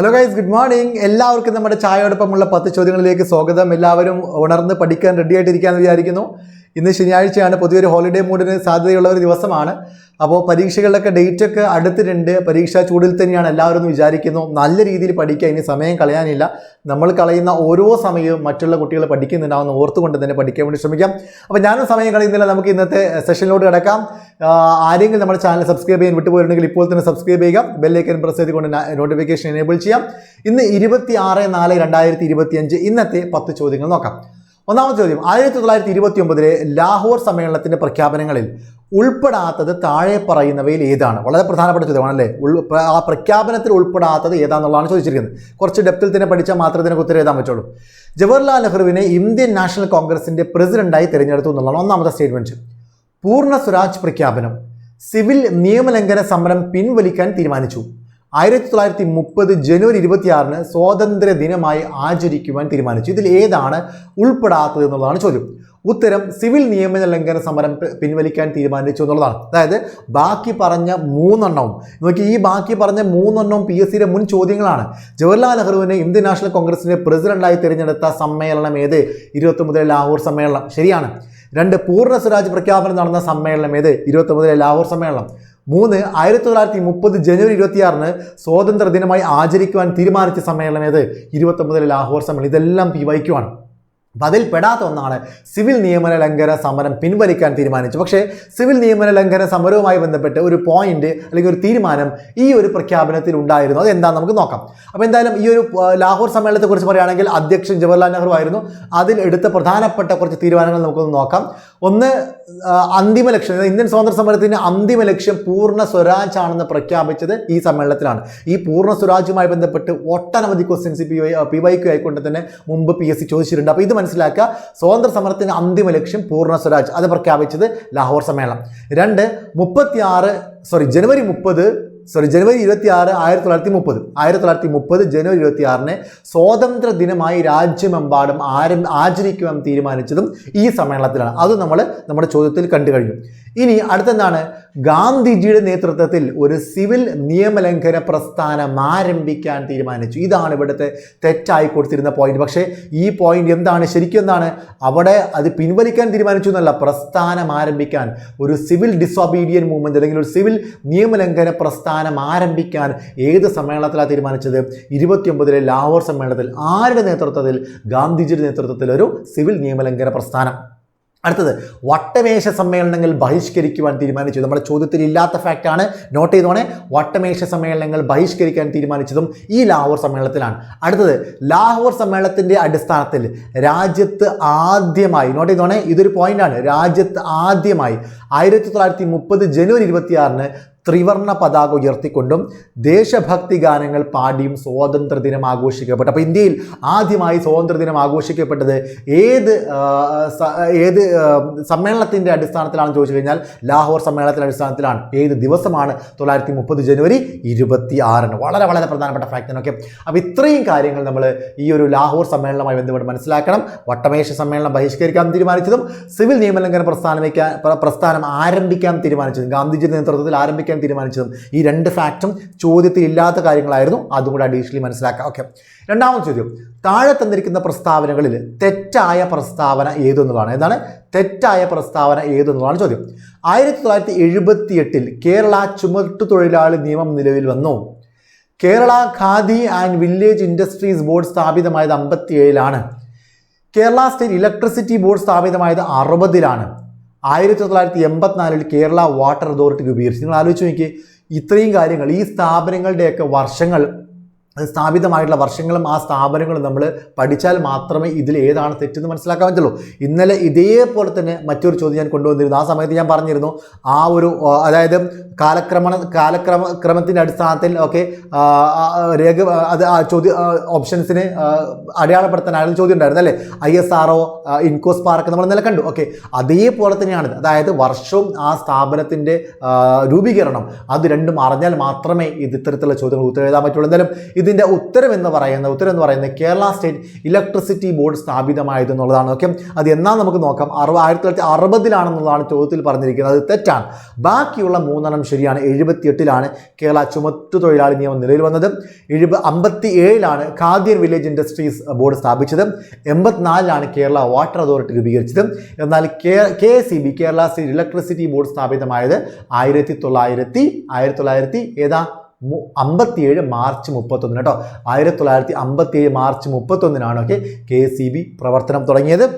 Hello guys good morning എല്ലാവർക്കും നമ്മുടെ ചായയോടൊപ്പമുള്ള പത്ത് ചോദ്യങ്ങളിലേക്ക് സ്വാഗതം. എല്ലാവരും ഉണർന്ന് പഠിക്കാൻ റെഡി ആയിട്ടിരിക്കാമെന്ന് വിചാരിക്കുന്നു. ഇന്ന് ശനിയാഴ്ചയാണ് പൊതുവെ ഒരു ഹോളിഡേ മൂഡിന് സാധ്യതയുള്ള ഒരു ദിവസമാണ്. അപ്പോൾ പരീക്ഷകളുടെയൊക്കെ ഡേറ്റ് ഒക്കെ അടുത്തിട്ടുണ്ട്. പരീക്ഷാ ചൂടിൽ തന്നെയാണ് എല്ലാവരും വിചാരിക്കുന്നു. നല്ല രീതിയിൽ പഠിക്കുക ഇനി സമയം കളയാനില്ല. നമ്മൾ കളയുന്ന ഓരോ സമയവും മറ്റുള്ള കുട്ടികൾ പഠിക്കുന്നുണ്ടാവുന്ന ഓർത്തുകൊണ്ട് തന്നെ പഠിക്കാൻ വേണ്ടി ശ്രമിക്കാം. അപ്പോൾ ഞാനും സമയം കളയുന്നില്ല. നമുക്ക് ഇന്നത്തെ സെഷനിലോട്ട് കിടക്കാം. ആരെങ്കിലും നമ്മുടെ ചാനൽ സബ്സ്ക്രൈബ് ചെയ്യാൻ വിട്ടുപോയിട്ടുണ്ടെങ്കിൽ ഇപ്പോൾ തന്നെ സബ്സ്ക്രൈബ് ചെയ്യുക. ബെല്ലൈക്കൻ പ്രസ് ചെയ്തുകൊണ്ട് നോട്ടിഫിക്കേഷൻ എനേബിൾ ചെയ്യാം. ഇന്ന് ഇരുപത്തി ആറ് നാല് രണ്ടായിരത്തി ഇരുപത്തി അഞ്ച് ഇന്നത്തെ പത്ത് ചോദ്യങ്ങൾ നോക്കാം. ഒന്നാമത്തെ ചോദ്യം. ആയിരത്തി തൊള്ളായിരത്തി ഇരുപത്തി ഒമ്പതിലെ ലാഹോർ സമ്മേളനത്തിന്റെ പ്രഖ്യാപനങ്ങളിൽ ഉൾപ്പെടാത്തത് താഴെ പറയുന്നവയിൽ ഏതാണ്? വളരെ പ്രധാനപ്പെട്ട ചോദ്യമാണല്ലേ? ഉൾ ആ പ്രഖ്യാപനത്തിൽ ഉൾപ്പെടാത്തത് ഏതാണെന്നുള്ളതാണ് ചോദിച്ചിരിക്കുന്നത്. കുറച്ച് ഡെപ്തിൽ തന്നെ പഠിച്ചാൽ മാത്രമേ ഇതിനൊക്കെ ഉത്തരം എഴുതാൻ പറ്റുള്ളൂ. ജവഹർലാൽ നെഹ്റുവിനെ ഇന്ത്യൻ നാഷണൽ കോൺഗ്രസിന്റെ പ്രസിഡന്റായി തിരഞ്ഞെടുത്തു എന്നുള്ളതാണ് ഒന്നാമത്തെ സ്റ്റേറ്റ്മെന്റ് പൂർണ സ്വരാജ് പ്രഖ്യാപനം സിവിൽ നിയമലംഘന സമരം പിൻവലിക്കാൻ തീരുമാനിച്ചു. ആയിരത്തി തൊള്ളായിരത്തി മുപ്പത് ജനുവരി ഇരുപത്തിയാറിന് സ്വാതന്ത്ര്യ ദിനമായി ആചരിക്കുവാൻ തീരുമാനിച്ചു. ഇതിൽ ഏതാണ് ഉൾപ്പെടാത്തത് എന്നുള്ളതാണ് ചോദ്യം. ഉത്തരം സിവിൽ നിയമന ലംഘന സമരം പിൻവലിക്കാൻ തീരുമാനിച്ചു എന്നുള്ളതാണ്. അതായത് ബാക്കി പറഞ്ഞ മൂന്നെണ്ണവും. നോക്കി ഈ ബാക്കി പറഞ്ഞ മൂന്നെണ്ണവും പി എസ് സിയുടെ മുൻ ചോദ്യങ്ങളാണ്. ജവഹർലാൽ നെഹ്റുവിനെ ഇന്ത്യൻ നാഷണൽ കോൺഗ്രസിന്റെ പ്രസിഡന്റായി തിരഞ്ഞെടുത്ത സമ്മേളനം ഏത്? ഇരുപത്തൊമ്പതിലെ ലാഹോർ സമ്മേളനം. ശരിയാണ്. രണ്ട് പൂർണ സ്വരാജ് പ്രഖ്യാപനം നടന്ന സമ്മേളനം ഏത്? ഇരുപത്തൊമ്പതിലെ ലാഹോർ സമ്മേളനം. മൂന്ന് ആയിരത്തി തൊള്ളായിരത്തി മുപ്പത് ജനുവരി ഇരുപത്തിയാറിന് സ്വാതന്ത്ര്യ ദിനമായി ആചരിക്കുവാൻ തീരുമാനിച്ച സമ്മേളനം ഏത്? ഇരുപത്തൊമ്പതിലെ ലാഹോർ സമ്മേളനം. ഇതെല്ലാം പി വൈക്കുവാണ് അപ്പം ഒന്നാണ് സിവിൽ നിയമന ലംഘന സമരം പിൻവലിക്കാൻ തീരുമാനിച്ചു. പക്ഷേ സിവിൽ നിയമന ലംഘന സമരവുമായി ബന്ധപ്പെട്ട് ഒരു പോയിന്റ് അല്ലെങ്കിൽ ഒരു തീരുമാനം ഈ ഒരു പ്രഖ്യാപനത്തിൽ ഉണ്ടായിരുന്നു. അത് എന്താണെന്ന് നമുക്ക് നോക്കാം. അപ്പോൾ എന്തായാലും ഈ ഒരു ലാഹോർ സമ്മേളനത്തെക്കുറിച്ച് പറയുകയാണെങ്കിൽ അധ്യക്ഷൻ ജവഹർലാൽ നെഹ്റു ആയിരുന്നു. അതിൽ എടുത്ത പ്രധാനപ്പെട്ട കുറച്ച് തീരുമാനങ്ങൾ നമുക്കൊന്ന് നോക്കാം. ഒന്ന് അന്തിമ ലക്ഷ്യം ഇന്ത്യൻ സ്വാതന്ത്ര്യ സമരത്തിന്റെ അന്തിമ ലക്ഷ്യം പൂർണ സ്വരാജ് ആണെന്ന് പ്രഖ്യാപിച്ചത് ഈ സമ്മേളനത്തിലാണ്. ഈ പൂർണ സ്വരാജുമായി ബന്ധപ്പെട്ട് ഒട്ടനവധി ക്വസ്റ്റ്യൻസ് പി പി വൈക്കു ആയിക്കൊണ്ട് തന്നെ മുമ്പ് പി എസ് സി ചോദിച്ചിട്ടുണ്ട്. അപ്പോൾ ഇത് മനസ്സിലാക്കുക. സ്വാതന്ത്ര്യ സമരത്തിന്റെ അന്തിമ ലക്ഷ്യം പൂർണ സ്വരാജ്. അത് പ്രഖ്യാപിച്ചത് ലാഹോർ സമ്മേളനം. രണ്ട് മുപ്പത്തിയാറ് സോറി ജനുവരി മുപ്പത് സോറി ജനുവരി ഇരുപത്തി ആറ് ആയിരത്തി തൊള്ളായിരത്തി മുപ്പത്. ആയിരത്തി തൊള്ളായിരത്തി മുപ്പത് ജനുവരി ഇരുപത്തി ആറിന് സ്വാതന്ത്ര്യ ദിനമായി രാജ്യമെമ്പാടും ആരം ആചരിക്കുവാൻ തീരുമാനിച്ചതും ഈ സമ്മേളനത്തിലാണ്. അത് നമ്മൾ നമ്മുടെ ചോദ്യത്തിൽ കണ്ടു കഴിഞ്ഞു. ഇനി അടുത്തെന്താണ്? ഗാന്ധിജിയുടെ നേതൃത്വത്തിൽ ഒരു സിവിൽ നിയമലംഘന പ്രസ്ഥാനം ആരംഭിക്കാൻ തീരുമാനിച്ചു. ഇതാണ് ഇവിടുത്തെ തെറ്റായി കൊടുത്തിരുന്ന പോയിന്റ് പക്ഷേ ഈ പോയിന്റ് എന്താണ്? ശരിക്കും എന്താണ്? അവിടെ അത് പിൻവലിക്കാൻ തീരുമാനിച്ചു എന്നല്ല. പ്രസ്ഥാനം ആരംഭിക്കാൻ ഒരു സിവിൽ ഡിസോബീഡിയൻ മൂവ്മെന്റ് അല്ലെങ്കിൽ ഒരു സിവിൽ നിയമലംഘന പ്രസ്ഥാനം ആരംഭിക്കാൻ ഏത് സമ്മേളനത്തിലാണ് തീരുമാനിച്ചത്? ഇരുപത്തിയൊമ്പതിലെ ലാഹോർ സമ്മേളനത്തിൽ ആരുടെ നേതൃത്വത്തിൽ? ഗാന്ധിജിയുടെ നേതൃത്വത്തിൽ ഒരു സിവിൽ നിയമലംഘന പ്രസ്ഥാനം. അടുത്തത് വട്ടമേശ സമ്മേളനങ്ങൾ ബഹിഷ്കരിക്കുവാൻ തീരുമാനിച്ചു നമ്മുടെ ചോദ്യത്തിൽ ഇല്ലാത്ത ഫാക്റ്റാണ് നോട്ട് ചെയ്തോണേ വട്ടമേശ സമ്മേളനങ്ങൾ ബഹിഷ്കരിക്കാൻ തീരുമാനിച്ചതും ഈ ലാഹോർ സമ്മേളനത്തിലാണ്. അടുത്തത് ലാഹോർ സമ്മേളനത്തിന്റെ അടിസ്ഥാനത്തിൽ രാജ്യത്ത് ആദ്യമായി നോട്ട് ചെയ്തോണേ ഇതൊരു പോയിന്റാണ് രാജ്യത്ത് ആദ്യമായി ആയിരത്തി തൊള്ളായിരത്തി മുപ്പത് ജനുവരി ഇരുപത്തിയാറിന് ത്രിവർണ പതാക ഉയർത്തിക്കൊണ്ടും ദേശഭക്തി ഗാനങ്ങൾ പാടിയും സ്വാതന്ത്ര്യദിനം ആഘോഷിക്കപ്പെട്ടു. അപ്പോൾ ഇന്ത്യയിൽ ആദ്യമായി സ്വാതന്ത്ര്യദിനം ആഘോഷിക്കപ്പെട്ടത് ഏത് ഏത് സമ്മേളനത്തിന്റെ അടിസ്ഥാനത്തിലാണെന്ന് ചോദിച്ചു കഴിഞ്ഞാൽ ലാഹോർ സമ്മേളനത്തിന്റെ അടിസ്ഥാനത്തിലാണ്. ഏത് ദിവസമാണ്? തൊള്ളായിരത്തി മുപ്പത് ജനുവരി ഇരുപത്തി ആറിന് വളരെ വളരെ പ്രധാനപ്പെട്ട ഫാക്റ്റാണ് ഓക്കെ? അപ്പോൾ ഇത്രയും കാര്യങ്ങൾ നമ്മൾ ഈ ഒരു ലാഹോർ സമ്മേളനമായി ബന്ധപ്പെട്ട് മനസ്സിലാക്കണം. വട്ടമേശ സമ്മേളനം ബഹിഷ്കരിക്കാൻ തീരുമാനിച്ചതും സിവിൽ നിയമലംഘന പ്രസ്ഥാനം പ്രസ്ഥാനം ആരംഭിക്കാൻ തീരുമാനിച്ചതും ഗാന്ധിജിയുടെ നേതൃത്വത്തിൽ ആരംഭിക്കാൻ തീരുമാനിച്ചതും ഈ രണ്ട് ഫാക്റ്റും ചോദ്യത്തിൽ ഇല്ലാത്ത കാര്യങ്ങളായിരുന്നു. അതും കൂടെ അഡീഷണലി മനസ്സിലാക്കാം. ഓക്കെ രണ്ടാമത്തെ ചോദ്യം. താഴെ തന്നിരിക്കുന്ന പ്രസ്താവനകളിൽ തെറ്റായ പ്രസ്താവന ഏതെന്നുള്ളതാണ്. എന്താണ്? തെറ്റായ പ്രസ്താവന ഏതെന്നുള്ളതാണ് ചോദ്യം. ആയിരത്തി തൊള്ളായിരത്തി എഴുപത്തി എട്ടിൽ കേരള ചുമട്ടുതൊഴിലാളി നിയമം നിലവിൽ വന്നു. Kerala Khadi and village industries board സ്ഥാപിതമായത് അമ്പത്തി ഏഴിലാണ് കേരള സ്റ്റേറ്റ് ഇലക്ട്രിസിറ്റി ബോർഡ് സ്ഥാപിതമായത് അറുപതിലാണ്. ആയിരത്തി തൊള്ളായിരത്തി എൺപത്തിനാലിൽ കേരള വാട്ടർ അതോറിറ്റി രൂപീകരിച്ചു. നിങ്ങൾ ആലോചിച്ച് നോക്കി ഇത്രയും കാര്യങ്ങൾ ഈ സ്ഥാപനങ്ങളുടെയൊക്കെ വർഷങ്ങൾ സ്ഥാപിതമായിട്ടുള്ള വർഷങ്ങളും ആ സ്ഥാപനങ്ങളും നമ്മൾ പഠിച്ചാൽ മാത്രമേ ഇതിൽ ഏതാണ് തെറ്റെന്ന് മനസ്സിലാക്കാൻ പറ്റുള്ളൂ. ഇന്നലെ ഇതേപോലെ തന്നെ മറ്റൊരു ചോദ്യം ഞാൻ കൊണ്ടുവന്നിരുന്നു. ആ സമയത്ത് ഞാൻ പറഞ്ഞിരുന്നു ആ ഒരു അതായത് കാലക്രമണ കാലക്രമ ക്രമത്തിന്റെ അടിസ്ഥാനത്തിൽ ഒക്കെ രേഖ അത് ആ ചോദ്യ ഓപ്ഷൻസിന് അടയാളപ്പെടുത്താനായിരുന്നു ചോദ്യം ഉണ്ടായിരുന്നു അല്ലേ? I S R O ഇൻകോസ് park നമ്മൾ ഇന്നലെ കണ്ടു. ഓക്കെ. അതേപോലെ തന്നെയാണ്. അതായത് വർഷവും ആ സ്ഥാപനത്തിന്റെ രൂപീകരണം. അത് രണ്ടും അറിഞ്ഞാൽ മാത്രമേ ഇത് ഇത്തരത്തിലുള്ള ചോദ്യങ്ങൾ ഉത്തരം എഴുതാൻ പറ്റുള്ളൂ. എന്തായാലും ഇത് ഇതിന്റെ ഉത്തരം എന്ന് പറയുന്നത് ഉത്തരം എന്ന് പറയുന്നത് കേരള സ്റ്റേറ്റ് ഇലക്ട്രിസിറ്റി ബോർഡ് സ്ഥാപിതമായത് എന്നുള്ളതാണ് ഓക്കെ അത് എന്നാ നമുക്ക് നോക്കാം. അറുപ ആയിരത്തി തൊള്ളായിരത്തി അറുപതിലാണെന്നുള്ളതാണ് ചോദ്യത്തിൽ പറഞ്ഞിരിക്കുന്നത്. അത് തെറ്റാണ്. ബാക്കിയുള്ള മൂന്നെണ്ണം ശരിയാണ്. എഴുപത്തിയെട്ടിലാണ് കേരള ചുമട്ടു തൊഴിലാളി നിയമം നിലവിൽ വന്നത്. എഴുപ അമ്പത്തി ഏഴിലാണ് ഖാദ്യൻ വില്ലേജ് ഇൻഡസ്ട്രീസ് ബോർഡ് സ്ഥാപിച്ചത്. എൺപത്തിനാലിലാണ് കേരള വാട്ടർ അതോറിറ്റി രൂപീകരിച്ചത്. എന്നാൽ K K C B Kerala state electricity board സ്ഥാപിതമായത് ആയിരത്തി തൊള്ളായിരത്തി ആയിരത്തി തൊള്ളായിരത്തി ഏതാ? അമ്പത്തിയേഴ് മാർച്ച് മുപ്പത്തൊന്നിന് കേട്ടോ. ആയിരത്തി തൊള്ളായിരത്തി അമ്പത്തിയേഴ് മാർച്ച് മുപ്പത്തൊന്നിനാണ് ഓക്കെ കെ സി ബി പ്രവർത്തനം തുടങ്ങിയത്.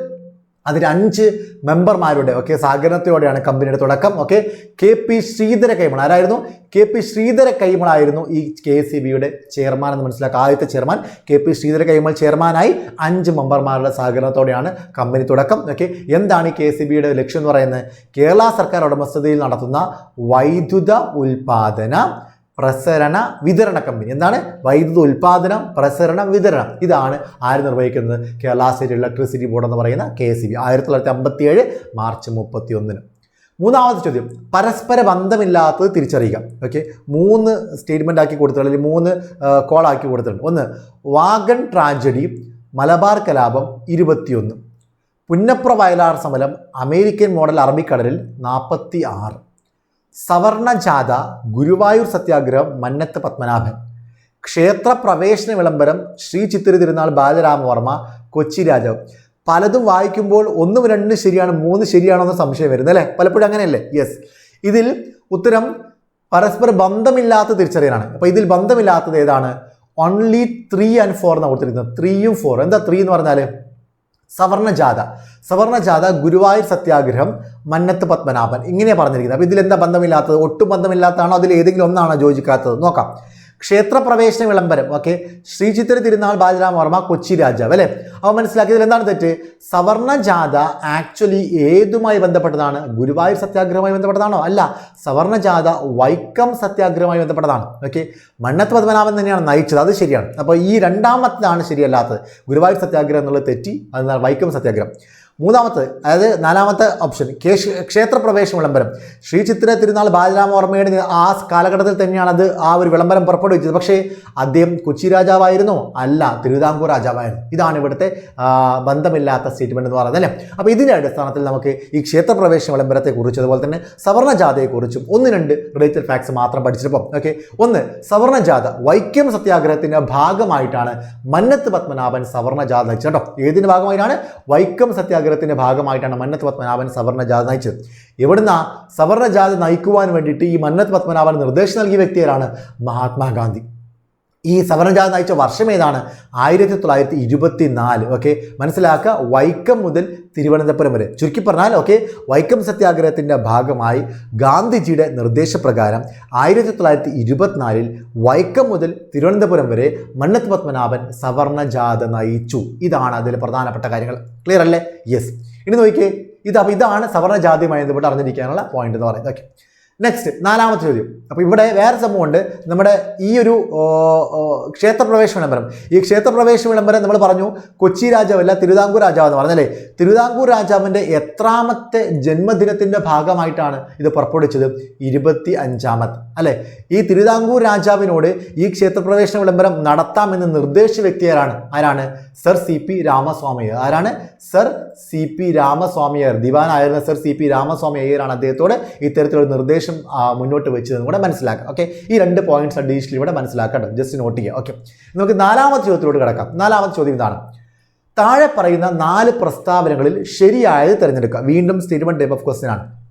അതിന് അഞ്ച് മെമ്പർമാരുടെ ഓക്കെ സഹകരണത്തോടെയാണ് കമ്പനിയുടെ തുടക്കം okay. K P Sreedhara Kaimal ആരായിരുന്നു? കെ പി ശ്രീധര കൈമളായിരുന്നു ഈ കെ സി ബിയുടെ ചെയർമാൻ എന്ന് മനസ്സിലാക്കുക ആദ്യത്തെ chairman K P Sreedhara Kaimal ചെയർമാനായി അഞ്ച് മെമ്പർമാരുടെ സഹകരണത്തോടെയാണ് കമ്പനി തുടക്കം ഓക്കെ. എന്താണ് ഈ കെ സി ബിയുടെ ലക്ഷ്യം എന്ന് പറയുന്നത്? കേരള സർക്കാർ ഉടമസ്ഥതയിൽ നടത്തുന്ന വൈദ്യുത ഉൽപാദന പ്രസരണ വിതരണ കമ്പനി. എന്താണ്? വൈദ്യുത ഉൽപാദനം പ്രസരണം വിതരണം. ഇതാണ് ആര് നിർവഹിക്കുന്നത്? കേരള സ്റ്റേറ്റ് ഇലക്ട്രിസിറ്റി ബോർഡ് എന്ന് പറയുന്ന കെ എസ് ബി. ആയിരത്തി തൊള്ളായിരത്തി അമ്പത്തി ഏഴ് മാർച്ച് മുപ്പത്തി ഒന്നിന് മൂന്നാമത്തെ ചോദ്യം. പരസ്പര ബന്ധമില്ലാത്തത് തിരിച്ചറിയുക. ഓക്കെ. മൂന്ന് സ്റ്റേറ്റ്മെന്റ് ആക്കി കൊടുത്തിട്ടുണ്ട്. അല്ലെങ്കിൽ മൂന്ന് കോൾ ആക്കി കൊടുത്തിട്ടുണ്ട്. ഒന്ന് വാഗൺ ട്രാജഡി മലബാർ കലാപം ഇരുപത്തിയൊന്ന്. പുന്നപ്ര വയലാർ സമരം അമേരിക്കൻ മോഡൽ അറബിക്കടലിൽ നാൽപ്പത്തി ആറ് സവർണ ജാഥ ഗുരുവായൂർ സത്യാഗ്രഹം മന്നത്ത് പത്മനാഭൻ. ക്ഷേത്ര പ്രവേശന വിളംബരം ശ്രീ ചിത്തിരി തിരുനാൾ ബാലരാമവർമ്മ കൊച്ചി രാജാവ്. പലതും വായിക്കുമ്പോൾ ഒന്നും രണ്ടും ശരിയാണ് മൂന്ന് ശരിയാണോ എന്ന് സംശയം വരുന്നത് അല്ലേ? പലപ്പോഴും അങ്ങനെയല്ലേ? യെസ് ഇതിൽ ഉത്തരം പരസ്പര ബന്ധമില്ലാത്ത തിരിച്ചറിയാനാണ് അപ്പോൾ ഇതിൽ ബന്ധമില്ലാത്തത് ഏതാണ്? ഓൺലി ത്രീ ആൻഡ് ഫോർ എന്നാണ് കൊടുത്തിരിക്കുന്നത്. ത്രീയും ഫോർ എന്താ ത്രീ എന്ന് പറഞ്ഞാൽ സവർണ ജാഥ സവർണ ജാഥ ഗുരുവായൂർ സത്യാഗ്രഹം മന്നത്ത് പത്മനാഭൻ. ഇങ്ങനെയാണ് പറഞ്ഞിരിക്കുന്നത്. അപ്പോൾ ഇതിൽ എന്താ ബന്ധമില്ലാത്തത്? ഒട്ടും ബന്ധമില്ലാത്തതാണോ? അതിൽ ഏതെങ്കിലും ഒന്നാണോ യോജിക്കാത്തത് നോക്കാം. ക്ഷേത്രപ്രവേശന വിളംബരം. ഓക്കെ ശ്രീചിത്തിര തിരുനാൾ ബാലരാമ വർമ്മ കൊച്ചി രാജാവ് അല്ലേ? അപ്പോൾ മനസ്സിലാക്കിയതിൽ എന്താണ് തെറ്റ്? സവർണ ജാഥ ആക്ച്വലി ഏതുമായി ബന്ധപ്പെട്ടതാണ്? ഗുരുവായൂർ സത്യാഗ്രഹവുമായി ബന്ധപ്പെട്ടതാണോ? അല്ല. സവർണ ജാഥ വൈക്കം സത്യാഗ്രഹവുമായി ബന്ധപ്പെട്ടതാണ്. ഓക്കെ മണ്ണത്ത് പത്മനാഭൻ തന്നെയാണ് നയിച്ചത്. അത് ശരിയാണ്. അപ്പോൾ ഈ രണ്ടാമത്തതാണ് ശരിയല്ലാത്തത്. ഗുരുവായൂർ സത്യാഗ്രഹം എന്നുള്ളത് തെറ്റി. അതിനാൽ വൈക്കം സത്യാഗ്രഹം. മൂന്നാമത്തെ അതായത് നാലാമത്തെ ഓപ്ഷൻ കേശ- ക്ഷേത്രപ്രവേശന വിളംബരം. ശ്രീ ചിത്ര തിരുനാൾ ബാലരാമവർമ്മയുടെ ആ കാലഘട്ടത്തിൽ തന്നെയാണ് അത് ആ ഒരു വിളംബരം പുറപ്പെടുവിച്ചത്. പക്ഷേ അദ്ദേഹം കൊച്ചി രാജാവായിരുന്നോ. അല്ല തിരുവിതാംകൂർ രാജാവായിരുന്നു. ഇതാണ് ഇവിടുത്തെ ബന്ധമില്ലാത്ത സ്റ്റേറ്റ്മെന്റ് എന്ന് പറയുന്നത് അല്ലേ? അപ്പോൾ ഇതിന്റെ അടിസ്ഥാനത്തിൽ നമുക്ക് ഈ ക്ഷേത്രപ്രവേശന വിളംബരത്തെക്കുറിച്ച് അതുപോലെ തന്നെ സവർണ ജാഥയെക്കുറിച്ചും ഒന്ന് രണ്ട് റിലേറ്റഡ് ഫാക്ട്സ് മാത്രം പഠിച്ചിട്ടപ്പം ഓക്കെ ഒന്ന് സവർണ ജാഥ വൈക്കം സത്യാഗ്രഹത്തിന്റെ ഭാഗമായിട്ടാണ് മന്നത്ത് പത്മനാഭൻ സവർണ ജാഥ നയിച്ചത് കേട്ടോ. ഏതിന്റെ ഭാഗമായിട്ടാണ്? വൈക്കം സത്യാഗ്രഹത്തിന്റെ ഭാഗമായിട്ടാണ് മന്നത്ത് പത്മനാഭൻ സവർണ ജാഥ നയിച്ചത്. എവിടുന്ന സവർണ ജാഥ നയിക്കുവാൻ വേണ്ടിയിട്ട് ഈ മന്നത്ത് പത്മനാഭൻ നിർദ്ദേശം നൽകിയ വ്യക്തിയാരാണ് മഹാത്മാഗാന്ധി. ഈ സവർണജാഥ നയിച്ച വർഷം ഏതാണ്? ആയിരത്തി തൊള്ളായിരത്തി ഇരുപത്തി നാല് ഓക്കെ മനസ്സിലാക്കുക വൈക്കം മുതൽ തിരുവനന്തപുരം വരെ. ചുരുക്കി പറഞ്ഞാൽ ഓക്കെ വൈക്കം സത്യാഗ്രഹത്തിന്റെ ഭാഗമായി ഗാന്ധിജിയുടെ നിർദ്ദേശപ്രകാരം ആയിരത്തി തൊള്ളായിരത്തി ഇരുപത്തിനാലിൽ വൈക്കം മുതൽ തിരുവനന്തപുരം വരെ മന്നത്ത് പത്മനാഭൻ സവർണ ജാഥ നയിച്ചു. ഇതാണ് അതിൽ പ്രധാനപ്പെട്ട കാര്യങ്ങൾ. ക്ലിയർ അല്ലേ? യെസ് ഇനി നോക്കിയേ ഇത് അപ്പോൾ ഇതാണ് സവർണ ജാതിയുമായി ബന്ധപ്പെട്ട് അറിഞ്ഞിരിക്കാനുള്ള പോയിന്റ് എന്ന് പറയുന്നത്. ഓക്കെ നെക്സ്റ്റ് നാലാമത്തെ ചോദ്യം. അപ്പോൾ ഇവിടെ വേറെ സംഭവമുണ്ട്. നമ്മുടെ ഈ ഒരു ക്ഷേത്രപ്രവേശന വിളംബരം. ഈ ക്ഷേത്രപ്രവേശ വിളംബരം നമ്മൾ പറഞ്ഞു കൊച്ചി രാജാവല്ല തിരുവിതാംകൂർ രാജാവ് എന്ന് പറഞ്ഞല്ലേ? തിരുവിതാംകൂർ രാജാവിന്റെ എത്രാമത്തെ ജന്മദിനത്തിന്റെ ഭാഗമായിട്ടാണ് ഇത് പുറപ്പെടുവിച്ചത്? ഇരുപത്തി അഞ്ചാമത് അല്ലേ? ഈ തിരുവിതാംകൂർ രാജാവിനോട് ഈ ക്ഷേത്രപ്രവേശന വിളംബരം നടത്താമെന്ന് നിർദ്ദേശിച്ച വ്യക്തി ആരാണ്? ആരാണ്? Sir C P Ramaswami Iyer. ആരാണ്? Sir C P Ramaswami Iyer. ദിവാനായിരുന്ന sir C P Ramaswamy അയ്യരാണ് അദ്ദേഹത്തോട് ഇത്തരത്തിലൊരു നിർദ്ദേശം ആ, മുന്നോട്ട് വെച്ചതെന്ന് കൂടെ മനസ്സിലാക്കാം. ഓക്കെ ഈ രണ്ട് പോയിന്റ്സ് അഡീഷണലി ഇവിടെ മനസ്സിലാക്കട്ടോ ജസ്റ്റ് നോട്ട് ചെയ്യുക ഓക്കെ നമുക്ക് നാലാമത്തെ ചോദ്യത്തിലോട്ട് കിടക്കാം. നാലാമത്തെ ചോദ്യം ഇതാണ്. താഴെ പറയുന്ന നാല് പ്രസ്താവനകളിൽ ശരിയായത് തിരഞ്ഞെടുക്കുക. വീണ്ടും സ്റ്റേറ്റ്മെന്റ് ടൈപ്പ് ഓഫ് ക്വസ്റ്റ്യൻ ആണ്.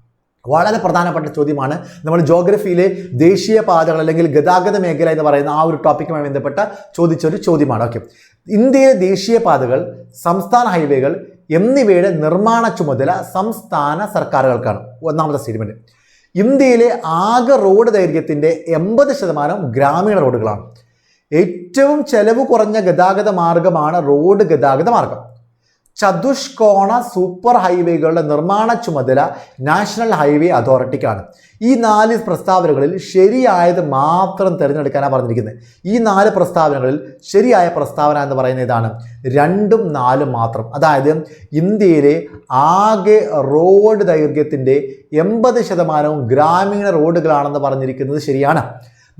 വളരെ പ്രധാനപ്പെട്ട ചോദ്യമാണ്. നമ്മൾ ജോഗ്രഫിയിലെ ദേശീയ പാതകൾ അല്ലെങ്കിൽ ഗതാഗത മേഖല എന്ന് പറയുന്ന ആ ഒരു ടോപ്പിക്കുമായി ബന്ധപ്പെട്ട ചോദിച്ച ഒരു ചോദ്യമാണ്. ഓക്കെ ഇന്ത്യയിലെ ദേശീയ പാതകൾ സംസ്ഥാന ഹൈവേകൾ എന്നിവയുടെ നിർമ്മാണ ചുമതല സംസ്ഥാന സർക്കാരുകൾക്കാണ്. ഒന്നാമത്തെ സ്റ്റേറ്റ്മെന്റ് ഇന്ത്യയിലെ ആകെ റോഡ് ദൈർഘ്യത്തിന്റെ എൺപത് ശതമാനം ഗ്രാമീണ റോഡുകളാണ്. ഏറ്റവും ചെലവ് കുറഞ്ഞ ഗതാഗത മാർഗമാണ് റോഡ് ഗതാഗത മാർഗം. ചതുഷ്കോണ സൂപ്പർ ഹൈവേകളുടെ നിർമ്മാണ ചുമതല നാഷണൽ ഹൈവേ അതോറിറ്റിക്കാണ്. ഈ നാല് പ്രസ്താവനകളിൽ ശരിയായത് മാത്രം തിരഞ്ഞെടുക്കാനാണ് പറഞ്ഞിരിക്കുന്നത്. ഈ നാല് പ്രസ്താവനകളിൽ ശരിയായ പ്രസ്താവന എന്ന് പറയുന്നത് ഇതാണ് രണ്ടും നാലും മാത്രം. അതായത് ഇന്ത്യയിലെ ആകെ റോഡ് ദൈർഘ്യത്തിന്റെ എൺപത് ശതമാനവും ഗ്രാമീണ റോഡുകളാണെന്ന് പറഞ്ഞിരിക്കുന്നത് ശരിയാണ്.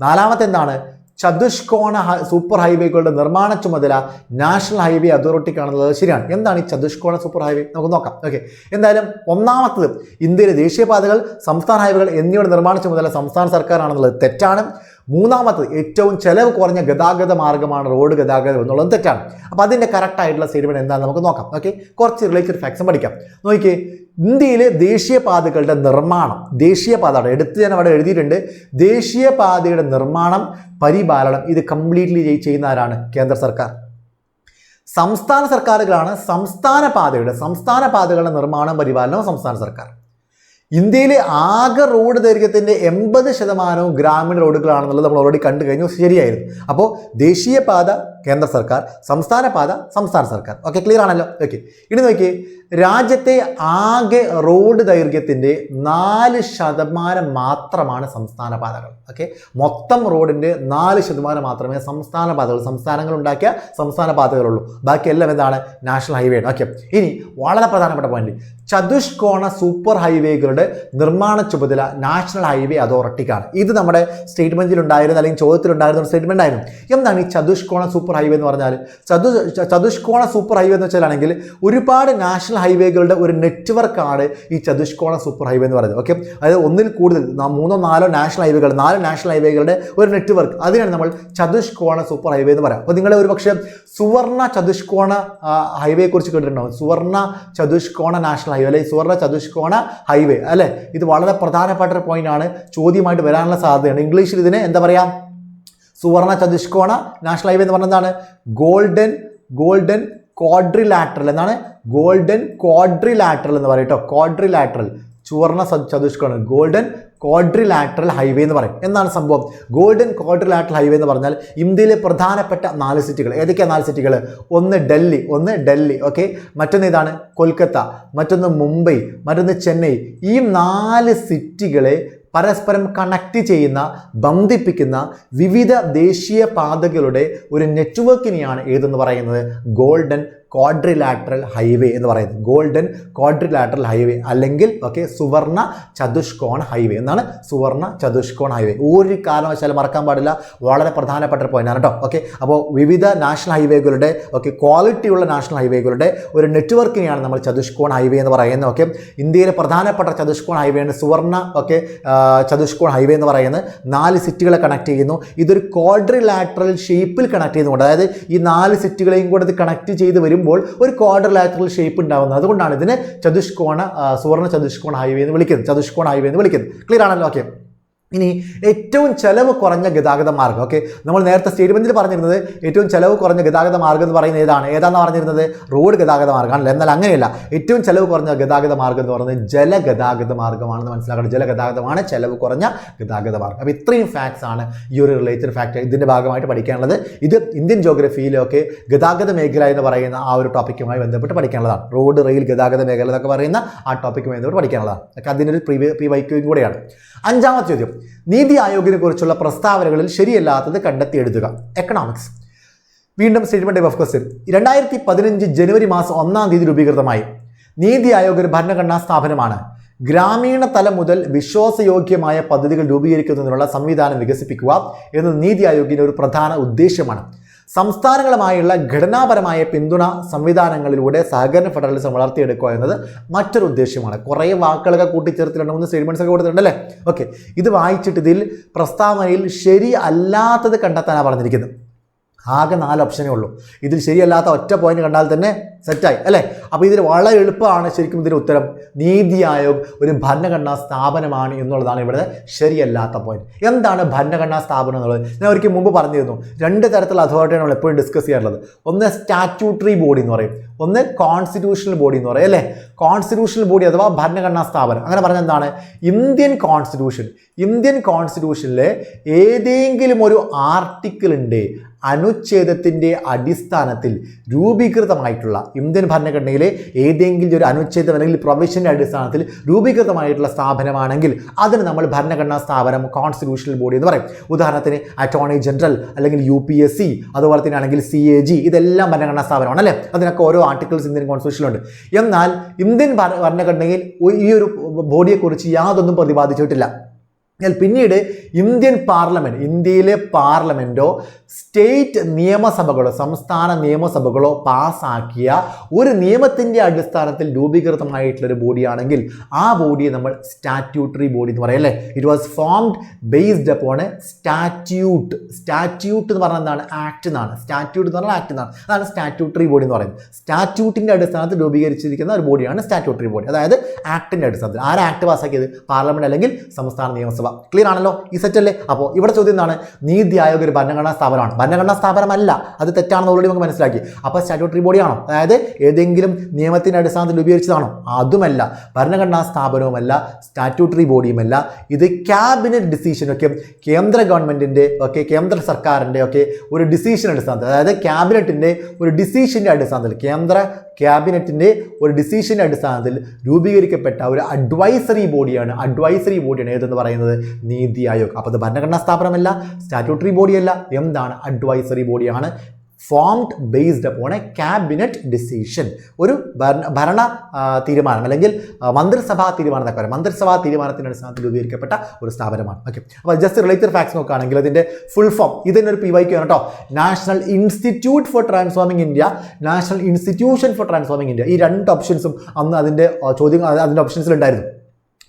നാലാമത്തെ എന്താണ് ചതുഷ്കോണ സൂപ്പർ ഹൈവേകളുടെ നിർമ്മാണ ചുമതല നാഷണൽ ഹൈവേ അതോറിറ്റിക്കാണെന്നുള്ളത് ശരിയാണ്. എന്താണ് ഈ ചതുഷ്കോണ സൂപ്പർ ഹൈവേ? നമുക്ക് നോക്കാം. ഓക്കെ. എന്തായാലും ഒന്നാമത്തത് ഇന്ത്യയിലെ ദേശീയപാതകൾ സംസ്ഥാന ഹൈവേകൾ എന്നിവയുടെ നിർമ്മാണ ചുമതല സംസ്ഥാന സർക്കാരാണെന്നുള്ളത് തെറ്റാണ്. മൂന്നാമത്തത് ഏറ്റവും ചെലവ് കുറഞ്ഞ ഗതാഗത മാർഗമാണ് റോഡ് ഗതാഗതം എന്നുള്ളത് തെറ്റാണ്. അപ്പോൾ അതിന്റെ കറക്റ്റായിട്ടുള്ള ആയിട്ടുള്ള സ്റ്റേറ്റ്മെന്റ് എന്താണെന്ന് നമുക്ക് നോക്കാം. ഓക്കെ കുറച്ച് റിലേറ്റഡ് ഫാക്ട്സും പഠിക്കാം. നോക്കിയേ ഇന്ത്യയിലെ ദേശീയപാതകളുടെ നിർമ്മാണം ദേശീയപാത എടുത്ത് ഞാൻ അവിടെ എഴുതിയിട്ടുണ്ട്. ദേശീയപാതയുടെ നിർമ്മാണം പരിപാലനം ഇത് കംപ്ലീറ്റ്ലി ചെയ്യുന്ന ആരാണ് കേന്ദ്ര സർക്കാർ. സംസ്ഥാന സർക്കാരുകളാണ് സംസ്ഥാന പാതയുടെ സംസ്ഥാന പാതകളുടെ നിർമ്മാണം പരിപാലനവും സംസ്ഥാന സർക്കാർ. ഇന്ത്യയിലെ ആകെ റോഡ് ദൈർഘ്യത്തിന്റെ എൺപത് ശതമാനവും ഗ്രാമീണ റോഡുകളാണെന്നുള്ളത് നമ്മൾ ഓൾറെഡി കണ്ടു കഴിഞ്ഞു. ശരിയായിരുന്നു. അപ്പോൾ ദേശീയപാത കേന്ദ്ര സർക്കാർ സംസ്ഥാന പാത സംസ്ഥാന സർക്കാർ. ഓക്കെ ക്ലിയർ ആണല്ലോ? ഓക്കെ ഇനി നോക്കി രാജ്യത്തെ ആകെ റോഡ് ദൈർഘ്യത്തിന്റെ നാല് ശതമാനം മാത്രമാണ് സംസ്ഥാന പാതകൾ. ഓക്കെ മൊത്തം റോഡിന്റെ നാല് ശതമാനം മാത്രമേ സംസ്ഥാന പാതകൾ സംസ്ഥാനങ്ങൾ ഉണ്ടാക്കിയ സംസ്ഥാന പാതകളുള്ളൂ. ബാക്കിയെല്ലാം എന്താണ്? നാഷണൽ ഹൈവേ ആണ്. ഓക്കെ ഇനി വളരെ പ്രധാനപ്പെട്ട പോയിന്റ് ചതുഷ്കോണ സൂപ്പർ ഹൈവേകളുടെ നിർമ്മാണ ചുമതല നാഷണൽ ഹൈവേ അതോറിറ്റിക്കാണ് ഇത് നമ്മുടെ സ്റ്റേറ്റ്മെന്റിൽ ഉണ്ടായിരുന്ന അല്ലെങ്കിൽ ചോദ്യത്തിലുണ്ടായിരുന്ന ഒരു സ്റ്റേറ്റ്മെന്റ് ആയിരുന്നു. എന്താണ് ഈ ചതുഷ്കോണ സൂപ്പർ ഹൈവേ എന്ന് പറഞ്ഞാൽ ചതു ചതുഷ്കോണ സൂപ്പർ ഹൈവേ എന്ന് വെച്ചാലാണെങ്കിൽ ഒരുപാട് നാഷണൽ ഹൈവേകളുടെ ഒരു നെറ്റ്വർക്കാണ് ഈ ചതുഷ്കോണ സൂപ്പർ ഹൈവേ എന്ന് പറയുന്നത്. ഓക്കെ? അതായത് ഒന്നിൽ കൂടുതൽ മൂന്നോ നാലോ നാഷണൽ ഹൈവേകൾ നാല് നാഷണൽ ഹൈവേകളുടെ ഒരു നെറ്റ്വർക്ക്. അതിനാണ് നമ്മൾ ചതുഷ്കോണ സൂപ്പർ ഹൈവേ എന്ന് പറയാം. അപ്പോൾ നിങ്ങൾ ഒരു പക്ഷേ സുവർണ ചതുഷ്കോണ ഹൈവേയെ കുറിച്ച് കേട്ടിട്ടുണ്ടാവും സുവർണ ചതുഷ്കോണ നാഷണൽ ഹൈവേ അല്ലെങ്കിൽ സുവർണ ചതുഷ്കോണ ഹൈവേ. അല്ലേ? ഇത് വളരെ പ്രധാനപ്പെട്ട ഒരു പോയിന്റ് ആണ്. ചോദ്യമായിട്ട് വരാനുള്ള സാധ്യതയാണ് ഇംഗ്ലീഷിൽ ഇതിനെ എന്താ പറയാ? സുവർണ ചതുഷ്കോണ നാഷണൽ ഹൈവേ എന്ന് പറഞ്ഞതാണ് ഗോൾഡൻ ഗോൾഡൻ ക്വാഡ്രിലാറ്ററൽ എന്നാണ്. ഗോൾഡൻ ക്വാഡ്രിലാറ്ററൽ എന്ന് പറയും കേട്ടോ. ക്വാഡ്രിലാറ്ററൽ ചുവർണ ചതുഷ്കോണം. ഗോൾഡൻ ക്വാഡ്രിലാറ്ററൽ ഹൈവേ എന്ന് പറയും. എന്താണ് സംഭവം? ഗോൾഡൻ ക്വാഡ്രിലാറ്ററൽ ഹൈവേ എന്ന് പറഞ്ഞാൽ ഇന്ത്യയിലെ പ്രധാനപ്പെട്ട നാല് സിറ്റികൾ. ഏതൊക്കെയാണ് നാല് സിറ്റികൾ? ഒന്ന് ഡൽഹി ഒന്ന് ഡൽഹി ഓക്കെ മറ്റൊന്ന് ഇതാണ് കൊൽക്കത്ത. മറ്റൊന്ന് മുംബൈ മറ്റൊന്ന് ചെന്നൈ. ഈ നാല് സിറ്റികളെ പരസ്പരം കണക്ട് ചെയ്യുന്ന ബന്ധിപ്പിക്കുന്ന വിവിധ ദേശീയ പാതകളുടെ ഒരു നെറ്റ്വർക്കിനെയാണ് ഏതെന്ന് പറയുന്നത്? ഗോൾഡൻ ക്വാഡ്രിലാറ്ററൽ ഹൈവേ എന്ന് പറയുന്നത്. ഗോൾഡൻ ക്വാഡ്രിലാറ്ററൽ ഹൈവേ അല്ലെങ്കിൽ ഓക്കെ സുവർണ ചതുഷ്കോൺ ഹൈവേ എന്നാണ് സുവർണ ചതുഷ്കോൺ ഹൈവേ ഒരു കാരണവശാലും മറക്കാൻ പാടില്ല. വളരെ പ്രധാനപ്പെട്ട ഒരു പോയിന്റാണ് കേട്ടോ. ഓക്കെ അപ്പോൾ വിവിധ നാഷണൽ ഹൈവേകളുടെ ഓക്കെ ക്വാളിറ്റിയുള്ള നാഷണൽ ഹൈവേകളുടെ ഒരു നെറ്റ്വർക്കിനെയാണ് നമ്മൾ ചതുഷ്കോൺ ഹൈവേ എന്ന് പറയുന്നത്. ഓക്കെ ഇന്ത്യയിലെ പ്രധാനപ്പെട്ട ചതുഷ്കോൺ ഹൈവേ ആണ് സുവർണ ഓക്കെ ചതുഷ്കോൺ ഹൈവേ എന്ന് പറയുന്നത്. നാല് സിറ്റികളെ കണക്ട് ചെയ്യുന്നു. ഇതൊരു ക്വാഡ്രിലാറ്ററൽ ഷേപ്പിൽ കണക്ട് ചെയ്യുന്നുണ്ട്. അതായത് ഈ നാല് സിറ്റികളെയും കൂടെ ഇത് കണക്ട് ചെയ്ത് വരുമ്പോൾ ഒരു ക്വാഡ്രിലാറ്ററൽ ഷേപ്പ് ഉണ്ടാകുന്നത് അതുകൊണ്ടാണ് ഇതിനെ ചതുഷ്കോണ സുവർണ ചതുഷ്കോണ ഹൈവേ എന്ന് വിളിക്കുന്നത്. ചതുഷ്കോണ ഹൈവേ എന്ന് വിളിക്കുന്നത്. ക്ലിയർ ആണല്ലോ? ഓക്കെ ഇനി ഏറ്റവും ചെലവ് കുറഞ്ഞ ഗതാഗത മാർഗം ഓക്കെ നമ്മൾ നേരത്തെ സ്റ്റേറ്റ്മെന്റിൽ പറഞ്ഞിരുന്നത് ഏറ്റവും ചെലവ് കുറഞ്ഞ ഗതാഗത മാർഗം എന്ന് പറയുന്നത് ഏതാണ്? ഏതാണെന്ന് പറഞ്ഞിരുന്നത്? റോഡ് ഗതാഗത മാർഗമാണല്ലോ എന്നാൽ അങ്ങനെയല്ല. ഏറ്റവും ചെലവ് കുറഞ്ഞ ഗതാഗത മാർഗം എന്ന് പറയുന്നത് ജലഗതാഗത മാർഗമാണെന്ന് മനസ്സിലാക്കണം. ജലഗതാഗതമാണ് ചെലവ് കുറഞ്ഞ ഗതാഗത മാർഗം അപ്പോൾ ഇത്രയും ഫാക്ട്സ് ആണ് ഈ ഒരു റിലേറ്റഡ് ഫാക്ട് ഇതിന്റെ ഭാഗമായിട്ട് പഠിക്കാനുള്ളത്. ഇത് ഇന്ത്യൻ ജോഗ്രഫിയിലൊക്കെ ഗതാഗത മേഖല എന്ന് പറയുന്ന ആ ഒരു ടോപ്പിക്കുമായി ബന്ധപ്പെട്ട് പഠിക്കാനുള്ളതാണ്. റോഡ് റെയിൽ ഗതാഗത മേഖല എന്നൊക്കെ പറയുന്ന ആ ടോപ്പിക്കുമായി ബന്ധപ്പെട്ട് പഠിക്കാനുള്ളതാണ്. അതിനൊരു പ്രീ പ്രീ വൈക്യൂയും കൂടെയാണ്. അഞ്ചാമത്തെ ചോദ്യം. നീതി ആയോഗിനെ കുറിച്ചുള്ള പ്രസ്താവനകളിൽ ശരിയല്ലാത്തത് കണ്ടെത്തി എഴുതുക. എക്കണോമിക്സ് വീണ്ടും സ്റ്റേറ്റ്മെന്റ് ഓഫ് ക്വസ്റ്റ്യൻ രണ്ടായിരത്തി പതിനഞ്ച് ജനുവരി മാസം ഒന്നാം തീയതി രൂപീകൃതമായി. നീതി ആയോഗ് ഒരു ഭരണഘടനാ സ്ഥാപനമാണ്. ഗ്രാമീണ തലം മുതൽ വിശ്വാസയോഗ്യമായ പദ്ധതികൾ രൂപീകരിക്കുന്നതിനുള്ള സംവിധാനം വികസിപ്പിക്കുക എന്നത് നീതി ആയോഗിന്റെ ഒരു പ്രധാന ഉദ്ദേശ്യമാണ്. സംസ്ഥാനങ്ങളുമായുള്ള ഘടനാപരമായ പിന്തുണ സംവിധാനങ്ങളിലൂടെ സഹകരണ ഫെഡറലിസം വളർത്തിയെടുക്കുക എന്നത് മറ്റൊരു ഉദ്ദേശ്യമാണ്. കുറേ വാക്കുകളൊക്കെ കൂട്ടിച്ചേർത്ത് രണ്ട് മൂന്ന് സ്റ്റേറ്റ്മെൻസ് ഒക്കെ കൊടുത്തിട്ടുണ്ടല്ലേ ഓക്കെ ഇത് വായിച്ചിട്ട് ഇതിൽ പ്രസ്താവനയിൽ ശരി അല്ലാത്തത് കണ്ടെത്താനാണ് പറഞ്ഞിരിക്കുന്നത്. ആകെ നാല് ഓപ്ഷനേ ഉള്ളൂ. ഇതിൽ ശരിയല്ലാത്ത ഒറ്റ പോയിന്റ് കണ്ടാൽ തന്നെ സെറ്റായി അല്ലേ? അപ്പോൾ ഇതിൽ വളരെ എളുപ്പമാണ് ശരിക്കും ഇതിന്റെ ഉത്തരം. നീതി ആയോഗ് ഒരു ഭരണഘടനാ സ്ഥാപനമാണ് എന്നുള്ളതാണ് ഇവിടെ ശരിയല്ലാത്ത പോയിന്റ് എന്താണ് ഭരണഘടനാ സ്ഥാപനം എന്നുള്ളത്? ഞാൻ ഒരിക്കൽ മുമ്പ് പറഞ്ഞിരുന്നു രണ്ട് തരത്തിലുള്ള അതോറിറ്റിയാണ് നമ്മൾ എപ്പോഴും ഡിസ്കസ് ചെയ്യാറുള്ളത്. ഒന്ന് സ്റ്റാറ്റ്യൂട്ടറി ബോഡി എന്ന് പറയും ഒന്ന് കോൺസ്റ്റിറ്റ്യൂഷണൽ ബോഡി എന്ന് പറയും അല്ലേ? കോൺസ്റ്റിറ്റ്യൂഷണൽ ബോഡി അഥവാ ഭരണഘടനാ സ്ഥാപനം. അങ്ങനെ പറഞ്ഞാൽ എന്താണ്? ഇന്ത്യൻ കോൺസ്റ്റിറ്റ്യൂഷൻ ഇന്ത്യൻ കോൺസ്റ്റിറ്റ്യൂഷനിലെ ഏതെങ്കിലും ഒരു ആർട്ടിക്കിൾ ഉണ്ട് അനുച്ഛേദത്തിന്റെ അടിസ്ഥാനത്തിൽ രൂപീകൃതമായിട്ടുള്ള ഇന്ത്യൻ ഭരണഘടനയിലെ ഏതെങ്കിലും ഒരു അനുച്ഛേദം അല്ലെങ്കിൽ പ്രൊവിഷന്റെ അടിസ്ഥാനത്തിൽ രൂപീകൃതമായിട്ടുള്ള സ്ഥാപനമാണെങ്കിൽ അതിന് നമ്മൾ ഭരണഘടനാ സ്ഥാപനം കോൺസ്റ്റിറ്റ്യൂഷണൽ ബോഡി എന്ന് പറയും. ഉദാഹരണത്തിന് അറ്റോർണി ജനറൽ അല്ലെങ്കിൽ യു പി എസ് സി അതുപോലെ തന്നെ ആണെങ്കിൽ സി എ ജി ഇതെല്ലാം ഭരണഘടനാ സ്ഥാപനമാണ് അല്ലേ? അതിനൊക്കെ ഓരോ ആർട്ടിക്കിൾസ് ഇന്ത്യൻ കോൺസ്റ്റിറ്റ്യൂഷനിലുണ്ട് എന്നാൽ ഇന്ത്യൻ ഭരണഘടനയിൽ ഈ ഒരു ബോഡിയെക്കുറിച്ച് യാതൊന്നും പ്രതിപാദിച്ചിട്ടില്ല. എന്നാൽ പിന്നീട് ഇന്ത്യൻ പാർലമെന്റ് ഇന്ത്യയിലെ പാർലമെന്റോ സ്റ്റേറ്റ് നിയമസഭകളോ സംസ്ഥാന നിയമസഭകളോ പാസ്സാക്കിയ ഒരു നിയമത്തിന്റെ അടിസ്ഥാനത്തിൽ രൂപീകൃതമായിട്ടുള്ള ഒരു ബോഡിയാണെങ്കിൽ ആ ബോഡിയെ നമ്മൾ സ്റ്റാറ്റ്യൂട്ടറി ബോഡി എന്ന് പറയും അല്ലേ? It was formed based upon statute statute എന്ന് പറഞ്ഞാൽ എന്താണ്? ആക്ട് എന്നാണ്. സ്റ്റാറ്റ്യൂട്ട് എന്ന് പറഞ്ഞാൽ ആക്ട് എന്നാണ്. അതാണ് സ്റ്റാറ്റ്യൂട്ടറി ബോഡി എന്ന് പറയുന്നത്. സ്റ്റാറ്റ്യൂട്ടിന്റെ അടിസ്ഥാനത്തിൽ രൂപീകരിച്ചിരിക്കുന്ന ഒരു ബോഡിയാണ് സ്റ്റാറ്റ്യൂട്ടറി ബോഡി. അതായത് ആക്ടിന്റെ അടിസ്ഥാനത്തിൽ. ആരാ ആക്ട് പാസ്സാക്കിയത്? പാർലമെന്റ് അല്ലെങ്കിൽ സംസ്ഥാന നിയമസഭ. ക്ലിയർ ആണല്ലോ? ഈ സെറ്റ് അല്ലേ? അപ്പോൾ ഇവിടെ ചോദ്യം എന്താണ്? നീതി ആയോഗ് ഒരു ഭരണഘടനാ സ്ഥാപനമാണ്. ഭരണഘടനാ സ്ഥാപനമല്ല. അത് തെറ്റാണെന്ന് ഓൾറെഡി നമുക്ക് മനസ്സിലാക്കി. അപ്പോൾ സ്റ്റാറ്റ്യൂട്ടറി ബോഡിയാണോ അതായത് ഏതെങ്കിലും നിയമത്തിന്റെ അടിസ്ഥാനത്തിൽ ഉപയോഗിച്ചതാണോ? അതുമല്ല. ഭരണഘടനാ സ്ഥാപനവുമല്ല സ്റ്റാറ്റ്യൂട്ടറി ബോഡിയുമല്ല ഇത് ക്യാബിനറ്റ് ഡിസിഷൻ ഒക്കെ കേന്ദ്ര ഗവൺമെന്റിന്റെ ഒക്കെ കേന്ദ്ര സർക്കാരിന്റെ ഒക്കെ ഒരു ഡിസിഷൻ അടിസ്ഥാനത്തിൽ അതായത് ക്യാബിനറ്റിന്റെ ഒരു ഡിസിഷന്റെ അടിസ്ഥാനത്തിൽ കേന്ദ്ര ക്യാബിനറ്റിന്റെ ഒരു ഡിസിഷന്റെ അടിസ്ഥാനത്തിൽ രൂപീകരിക്കപ്പെട്ട ഒരു അഡ്വൈസറി ബോഡിയാണ്. അഡ്വൈസറി ബോഡിയാണ് ഏതെന്ന് പറയുന്നത്? നീതി ആയോഗ്. അപ്പോൾ അത് ഭരണഘടനാ സ്ഥാപനമല്ല സ്റ്റാറ്റ്യൂട്ടറി ബോഡിയല്ല എന്താണ് അഡ്വൈസറി ബോഡിയാണ് formed based upon a cabinet decision ഒരു ഭരണ ഭരണ തീരുമാനം അല്ലെങ്കിൽ മന്ത്രിസഭാ തീരുമാനം എന്നൊക്കെ പറയാം. മന്ത്രിസഭാ തീരുമാനത്തിന്റെ അടിസ്ഥാനത്തിൽ രൂപീകരിക്കപ്പെട്ട ഒരു സ്ഥാപനമാണ്. ഓക്കെ. അപ്പോൾ ജസ്റ്റ് റിലേറ്റഡ് ഫാക്ട്സ് നോക്കുകയാണെങ്കിൽ അതിന്റെ ഫുൾ ഫോം ഇതിന്റെ ഒരു പി വൈ വൈക്ക് കേട്ടോ. National Institute for Transforming India National Institution for Transforming India ഈ രണ്ട് ഓപ്ഷൻസും അന്ന് അതിന്റെ ചോദ്യങ്ങൾ ചോദ്യം അതിന്റെ ഓപ്ഷൻസിലുണ്ടായിരുന്നു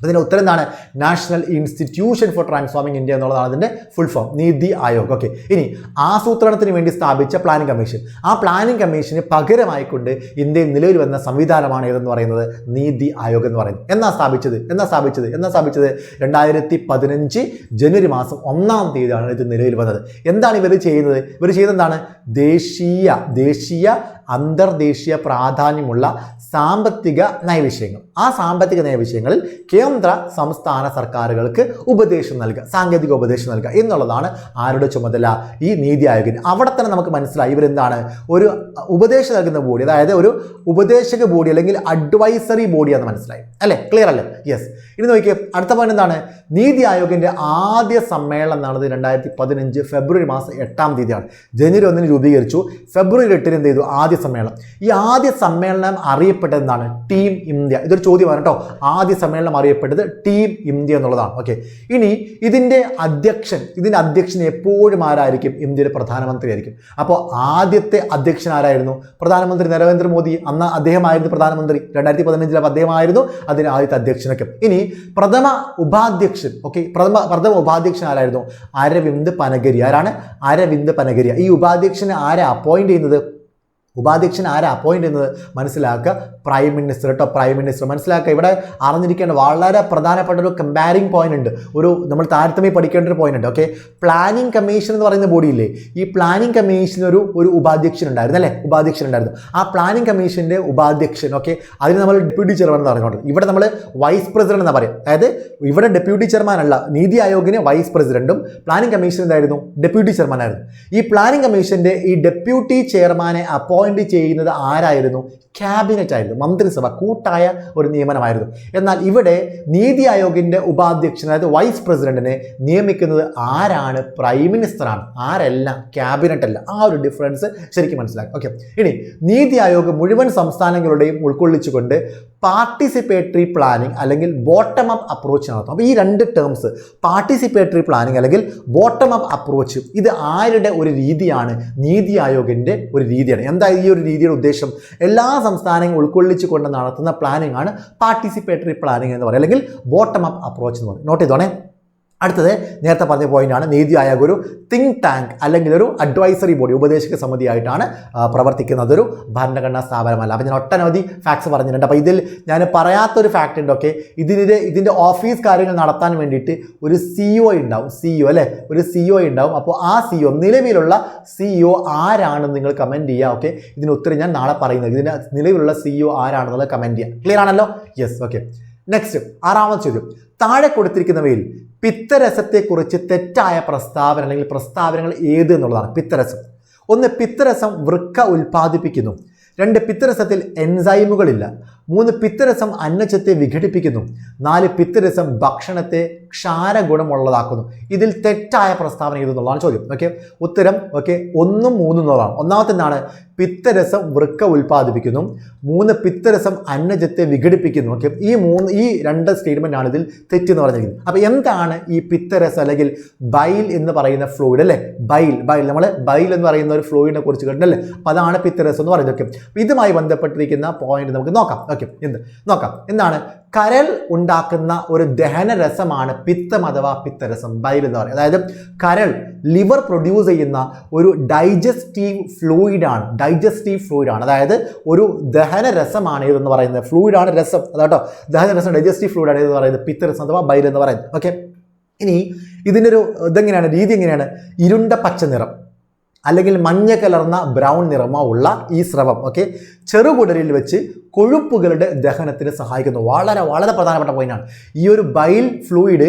അതിന്റെ ഉത്തരം എന്താണ്? National Institution for Transforming India എന്നുള്ളതാണ് അതിന്റെ full form NITI Aayog. Okay ഇനി ആസൂത്രണത്തിന് വേണ്ടി സ്ഥാപിച്ച പ്ലാനിംഗ് കമ്മീഷൻ ആ പ്ലാനിംഗ് കമ്മീഷന് പകരമായിക്കൊണ്ട് ഇന്ത്യയിൽ നിലവിൽ വന്ന സംവിധാനമാണ് ഏതെന്ന് പറയുന്നത്? നീതി ആയോഗ് എന്ന് പറയുന്നത്. എന്നാ സ്ഥാപിച്ചത്? എന്നാ സ്ഥാപിച്ചത്? എന്നാ സ്ഥാപിച്ചത്? രണ്ടായിരത്തി പതിനഞ്ച് ജനുവരി മാസം ഒന്നാം തീയതിയാണ് ഇത് നിലവിൽ വന്നത്. എന്താണ് ഇവർ ചെയ്യുന്നത്? ഇവർ ചെയ്യുന്നത് എന്താണ്? ദേശീയ ദേശീയ അന്തർദേശീയ പ്രാധാന്യമുള്ള സാമ്പത്തിക നയവിഷയങ്ങൾ. ആ സാമ്പത്തിക നയവിഷയങ്ങളിൽ കേന്ദ്ര സംസ്ഥാന സർക്കാരുകൾക്ക് ഉപദേശം നൽകുക സാങ്കേതിക ഉപദേശം നൽകുക എന്നുള്ളതാണ് ആരുടെ ചുമതല? ഈ നീതി ആയോഗിന്. അവിടെ തന്നെ നമുക്ക് മനസ്സിലായി ഇവരെന്താണ്? ഒരു ഉപദേശം നൽകുന്ന ബോഡി അതായത് ഒരു ഉപദേശക ബോഡി അല്ലെങ്കിൽ അഡ്വൈസറി ബോഡിയാണെന്ന് മനസ്സിലായി. അല്ലേ? ക്ലിയർ അല്ലേ? യെസ് ഇനി നോക്കിയേ അടുത്ത പോയിന്റ് എന്താണ്? നീതി ആയോഗിന്റെ ആദ്യ സമ്മേളനം നടന്നത് രണ്ടായിരത്തി പതിനഞ്ച് ഫെബ്രുവരി മാസം എട്ടാം തീയതിയാണ്. ജനുവരി ഒന്നിന് രൂപീകരിച്ചു. ഫെബ്രുവരി എട്ടിന് എന്ത് ചെയ്തു? ആദ്യ സമ്മേളനം. ഈ ആദ്യ സമ്മേളനം അറിയപ്പെട്ടത് എന്താണ്? Team India. ഇതൊരു ചോദ്യമാണ് കേട്ടോ. ആദ്യ സമ്മേളനം അറിയപ്പെട്ടത് ടീം ഇന്ത്യ എന്നുള്ളതാണ്. ഓക്കെ ഇനി ഇതിന്റെ അധ്യക്ഷൻ ഇതിന്റെ അധ്യക്ഷൻ എപ്പോഴും ആരായിരിക്കും? ഇന്ത്യയുടെ പ്രധാനമന്ത്രി ആയിരിക്കും. അപ്പോൾ ആദ്യത്തെ അധ്യക്ഷൻ ആരായിരുന്നു? പ്രധാനമന്ത്രി നരേന്ദ്രമോദി. അന്ന് അദ്ദേഹമായിരുന്നു പ്രധാനമന്ത്രി. രണ്ടായിരത്തി പതിനഞ്ചിൽ അദ്ദേഹമായിരുന്നു. അതിന് ആദ്യത്തെ അധ്യക്ഷനൊക്കെ. ഇനി പ്രഥമ ഉപാധ്യക്ഷൻ ഓക്കെ പ്രഥമ പ്രഥമ ഉപാധ്യക്ഷൻ ആരായിരുന്നു? അരവിന്ദ് പനഗരി. ആരാണ്? അരവിന്ദ് പനഗരി. ഈ ഉപാധ്യക്ഷനെ ആരാ അപ്പോയിന്റ് ചെയ്യുന്നത്? ഉപാധ്യക്ഷൻ ആരാ അപ്പോയിന്റ് ചെയ്യുന്നത്? മനസ്സിലാക്കുക. പ്രൈം മിനിസ്റ്റർ കേട്ടോ പ്രൈം മിനിസ്റ്റർ മനസ്സിലാക്കുക ഇവിടെ അറിഞ്ഞിരിക്കേണ്ട വളരെ പ്രധാനപ്പെട്ട ഒരു കമ്പാരിങ് പോയിന്റ് ഉണ്ട്. ഒരു നമ്മൾ താരതമ്യം പഠിക്കേണ്ട ഒരു പോയിന്റ് ഉണ്ട് ഓക്കെ പ്ലാനിംഗ് കമ്മീഷൻ എന്ന് പറയുന്ന ബോഡി ഇല്ലേ? ഈ പ്ലാനിംഗ് കമ്മീഷൻ ഒരു ഒരു ഉപാധ്യക്ഷൻ ഉണ്ടായിരുന്നു അല്ലേ? ഉപാധ്യക്ഷൻ ഉണ്ടായിരുന്നു. ആ പ്ലാനിംഗ് കമ്മീഷന്റെ ഉപാധ്യക്ഷൻ ഓക്കെ അതിന് നമ്മൾ ഡെപ്യൂട്ടി ചെയർമാൻ എന്ന് പറഞ്ഞുകൊണ്ട് ഇവിടെ നമ്മൾ വൈസ് പ്രസിഡന്റ് എന്ന് പറയും. അതായത് ഇവിടെ ഡെപ്യൂട്ടി ചെയർമാൻ അല്ല നീതി ആയോഗിന് വൈസ് പ്രസിഡന്റും പ്ലാനിംഗ് കമ്മീഷൻ എന്തായിരുന്നു? ഡെപ്യൂട്ടി ചെയർമാൻ ആയിരുന്നു. ഈ പ്ലാനിംഗ് കമ്മീഷന്റെ ഈ ഡെപ്യൂട്ടി ചെയർമാനെ അപ്പോയിന്റ് ചെയ്യുന്നത് ആരായിരുന്നു? ക്യാബിനറ്റ് ആയിരുന്നു. മന്ത്രിസഭ കൂട്ടായ ഒരു നിയമനമായിരുന്നു. എന്നാൽ ഇവിടെ നീതി ആയോഗിന്റെ ഉപാധ്യക്ഷൻ അതായത് വൈസ് പ്രസിഡന്റിനെ നിയമിക്കുന്നത് ആരാണ്? പ്രൈം മിനിസ്റ്ററാണ്. ആരല്ല? ക്യാബിനറ്റ് അല്ല ആ ഒരു ഡിഫറൻസ് ശരിക്കും മനസ്സിലാക്കും ഓക്കെ. ഇനി നീതി ആയോഗ് മുഴുവൻ സംസ്ഥാനങ്ങളുടെയും ഉൾക്കൊള്ളിച്ചുകൊണ്ട് പാർട്ടിസിപ്പേറ്ററി പ്ലാനിംഗ് അല്ലെങ്കിൽ ബോട്ടം അപ്പ് അപ്രോച്ച് നടത്തും. അപ്പോൾ ഈ രണ്ട് ടേംസ് പാർട്ടിസിപ്പേറ്ററി പ്ലാനിംഗ് അല്ലെങ്കിൽ ബോട്ടം അപ്പ് അപ്രോച്ച് ഇത് ആരുടെ ഒരു രീതിയാണ്? നീതി ആയോഗിന്റെ ഒരു രീതിയാണ്. എന്താ ഈ ഒരു രീതിയുടെ ഉദ്ദേശം? എല്ലാ സംസ്ഥാനങ്ങളും ഉൾക്കൊള്ളിച്ചു കൊണ്ട് നടത്തുന്ന പ്ലാനിംഗ് ആണ് പാർട്ടിസിപ്പേറ്ററി പ്ലാനിംഗ് എന്ന് പറയുന്നത് അല്ലെങ്കിൽ ബോട്ടം അപ്പ് അപ്രോച്ച് എന്ന് പറയും നോട്ട് ചെയ്തോണേ. അടുത്തത് നേരത്തെ പറഞ്ഞ പോയിന്റാണ് നീതി ആയോഗ് ഒരു തിങ്ക് ടാങ്ക് അല്ലെങ്കിൽ ഒരു അഡ്വൈസറി ബോഡി ഉപദേശക സമിതിയായിട്ടാണ് പ്രവർത്തിക്കുന്നത്. ഒരു ഭരണഘടനാ സ്ഥാപനമല്ല. അപ്പോൾ ഞാൻ ഒട്ടനവധി ഫാക്ട്സ് പറഞ്ഞിട്ടുണ്ട്. അപ്പോൾ ഇതിൽ ഞാൻ പറയാത്തൊരു ഫാക്റ്റ് ഉണ്ടൊക്കെ ഇതിന്റെ ഇതിന്റെ ഓഫീസ് കാര്യങ്ങൾ നടത്താൻ വേണ്ടിയിട്ട് ഒരു സിഇഒ ഉണ്ടാവും. സിഇഒ അല്ലേ? ഒരു സിഇഒ ഉണ്ടാവും. അപ്പോൾ ആ സിഇഒ നിലവിലുള്ള സിഇഒ ആരാണെന്ന് നിങ്ങൾ കമന്റ് ചെയ്യുക ഓക്കെ ഇതിന് ഉത്തരം ഞാൻ നാളെ പറയുന്നത്. ഇതിന്റെ നിലവിലുള്ള സിഇഒ ആരാണെന്നുള്ളത് കമന്റ് ചെയ്യുക ക്ലിയർ ആണല്ലോ? യെസ് ഓക്കെ നെക്സ്റ്റ് ആറാമത് ചോദ്യം. താഴെ കൊടുത്തിരിക്കുന്നവയിൽ പിത്തരസത്തെക്കുറിച്ച് തെറ്റായ പ്രസ്താവന അല്ലെങ്കിൽ പ്രസ്താവനകൾ ഏത് എന്നുള്ളതാണ് പിത്തരസം. ഒന്ന് പിത്തരസം വൃക്ക ഉൽപ്പാദിപ്പിക്കുന്നു. രണ്ട് പിത്തരസത്തിൽ എൻസൈമുകളില്ല. മൂന്ന് പിത്തരസം അന്നജത്തെ വിഘടിപ്പിക്കുന്നു. നാല് പിത്തരസം ഭക്ഷണത്തെ ക്ഷാരഗുണമുള്ളതാക്കുന്നു. ഇതിൽ തെറ്റായ പ്രസ്താവന ഏതെന്നുള്ളതാണ് ചോദ്യം. ഓക്കെ ഉത്തരം ഓക്കെ ഒന്നും മൂന്നും എന്നുള്ളതാണ് ഒന്നാമത്തെ എന്താണ് പിത്തരസം വൃക്ക ഉൽപ്പാദിപ്പിക്കുന്നു. മൂന്ന് പിത്തരസം അന്നജത്തെ വിഘടിപ്പിക്കുന്നു. ഓക്കെ ഈ മൂന്ന് ഈ രണ്ട് സ്റ്റേറ്റ്മെന്റ് ആണ് ഇതിൽ തെറ്റെന്ന് പറഞ്ഞിരിക്കുന്നത്. അപ്പോൾ എന്താണ് ഈ പിത്തരസം അല്ലെങ്കിൽ ബൈൽ എന്ന് പറയുന്ന ഫ്ലൂയിഡ് അല്ലേ? ബൈൽ ബൈൽ നമ്മൾ ബൈൽ എന്ന് പറയുന്ന ഒരു ഫ്ലൂയിഡിനെ കുറിച്ച് കേട്ടില്ലേ അപ്പോൾ അതാണ് പിത്തരസം എന്ന് പറയുന്നത്. ഓക്കെ ഇതുമായി ബന്ധപ്പെട്ടിരിക്കുന്ന പോയിന്റ് നമുക്ക് നോക്കാം. ഓക്കെ എന്ത്? നോക്കാം. എന്താണ് കരൾ ഉണ്ടാക്കുന്ന ഒരു ദഹന രസമാണ് പിത്തം അഥവാ പിത്തരസം ബൈൽ എന്ന് പറയുന്നത് അതായത് കരൾ ലിവർ പ്രൊഡ്യൂസ് ചെയ്യുന്ന ഒരു ഡൈജസ്റ്റീവ് ഫ്ലൂയിഡാണ് ഡൈജസ്റ്റീവ് ഫ്ലൂയിഡാണ് അതായത് ഒരു ദഹന രസമാണ് ഇതെന്ന് പറയുന്നത്? ഫ്ലൂയിഡാണ് രസം. അതാട്ടോ ദഹനരസം ഡൈജസ്റ്റീവ് ഫ്ലൂയിഡാണ് ഇതെന്ന് പറയുന്നത്? പിത്തരസം അഥവാ ബൈൽ എന്ന് പറയുന്നത്. ഓക്കെ? ഇനി ഇതിന്റെ ഒരു ഇതെങ്ങനെയാണ്? രീതി എങ്ങനെയാണ്? ഇരുണ്ട പച്ച നിറം അല്ലെങ്കിൽ മഞ്ഞ കലർന്ന ബ്രൗൺ നിറമോ ഉള്ള ഈ സ്രവം ഓക്കെ ചെറുകുടലിൽ വെച്ച് കൊഴുപ്പുകളുടെ ദഹനത്തിന് സഹായിക്കുന്നു. വളരെ വളരെ പ്രധാനപ്പെട്ട പോയിന്റാണ് ഈ ഒരു ബൈൽ ഫ്ലൂയിഡ്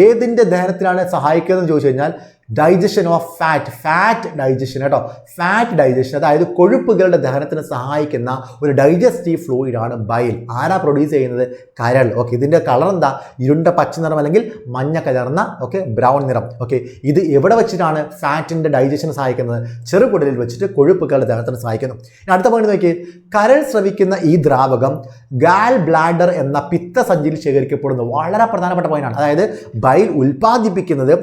ഏതിന്റെ ദഹനത്തിലാണ് സഹായിക്കുന്നതെന്ന് ചോദിച്ചു കഴിഞ്ഞാൽ digestion of fat fat digestion കേട്ടോ. ഫാറ്റ് ഡൈജഷൻ അതായത് കൊഴുപ്പുകളുടെ ദഹനത്തിന് സഹായിക്കുന്ന ഒരു ഡൈജസ്റ്റീവ് ഫ്ലൂയിഡ് ആണ് ബൈൽ ആരാ പ്രൊഡ്യൂസ് ചെയ്യുന്നത്? കരൾ. ഓക്കെ ഇതിന്റെ കളർ എന്താ? ഇരുണ്ട പച്ച നിറം അല്ലെങ്കിൽ മഞ്ഞ കലർന്ന ഓക്കെ ബ്രൗൺ നിറം. ഓക്കെ ഇത് എവിടെ വെച്ചിട്ടാണ് ഫാറ്റിന്റെ ഡൈജഷൻ സഹായിക്കുന്നത്? ചെറുകുടലിൽ വെച്ചിട്ട് കൊഴുപ്പുകളുടെ ദഹനത്തിന് സഹായിക്കുന്നു. അടുത്ത പോയിന്റ് നോക്കി കരൾ ശ്രവിക്കുന്ന ഈ ദ്രാവകം ഗാൽ ബ്ലാഡർ എന്ന പിത്ത സഞ്ചിയിൽ ശേഖരിക്കപ്പെടുന്നു വളരെ പ്രധാനപ്പെട്ട പോയിന്റാണ് അതായത് ബൈൽ ഉൽപ്പാദിപ്പിക്കുന്നത്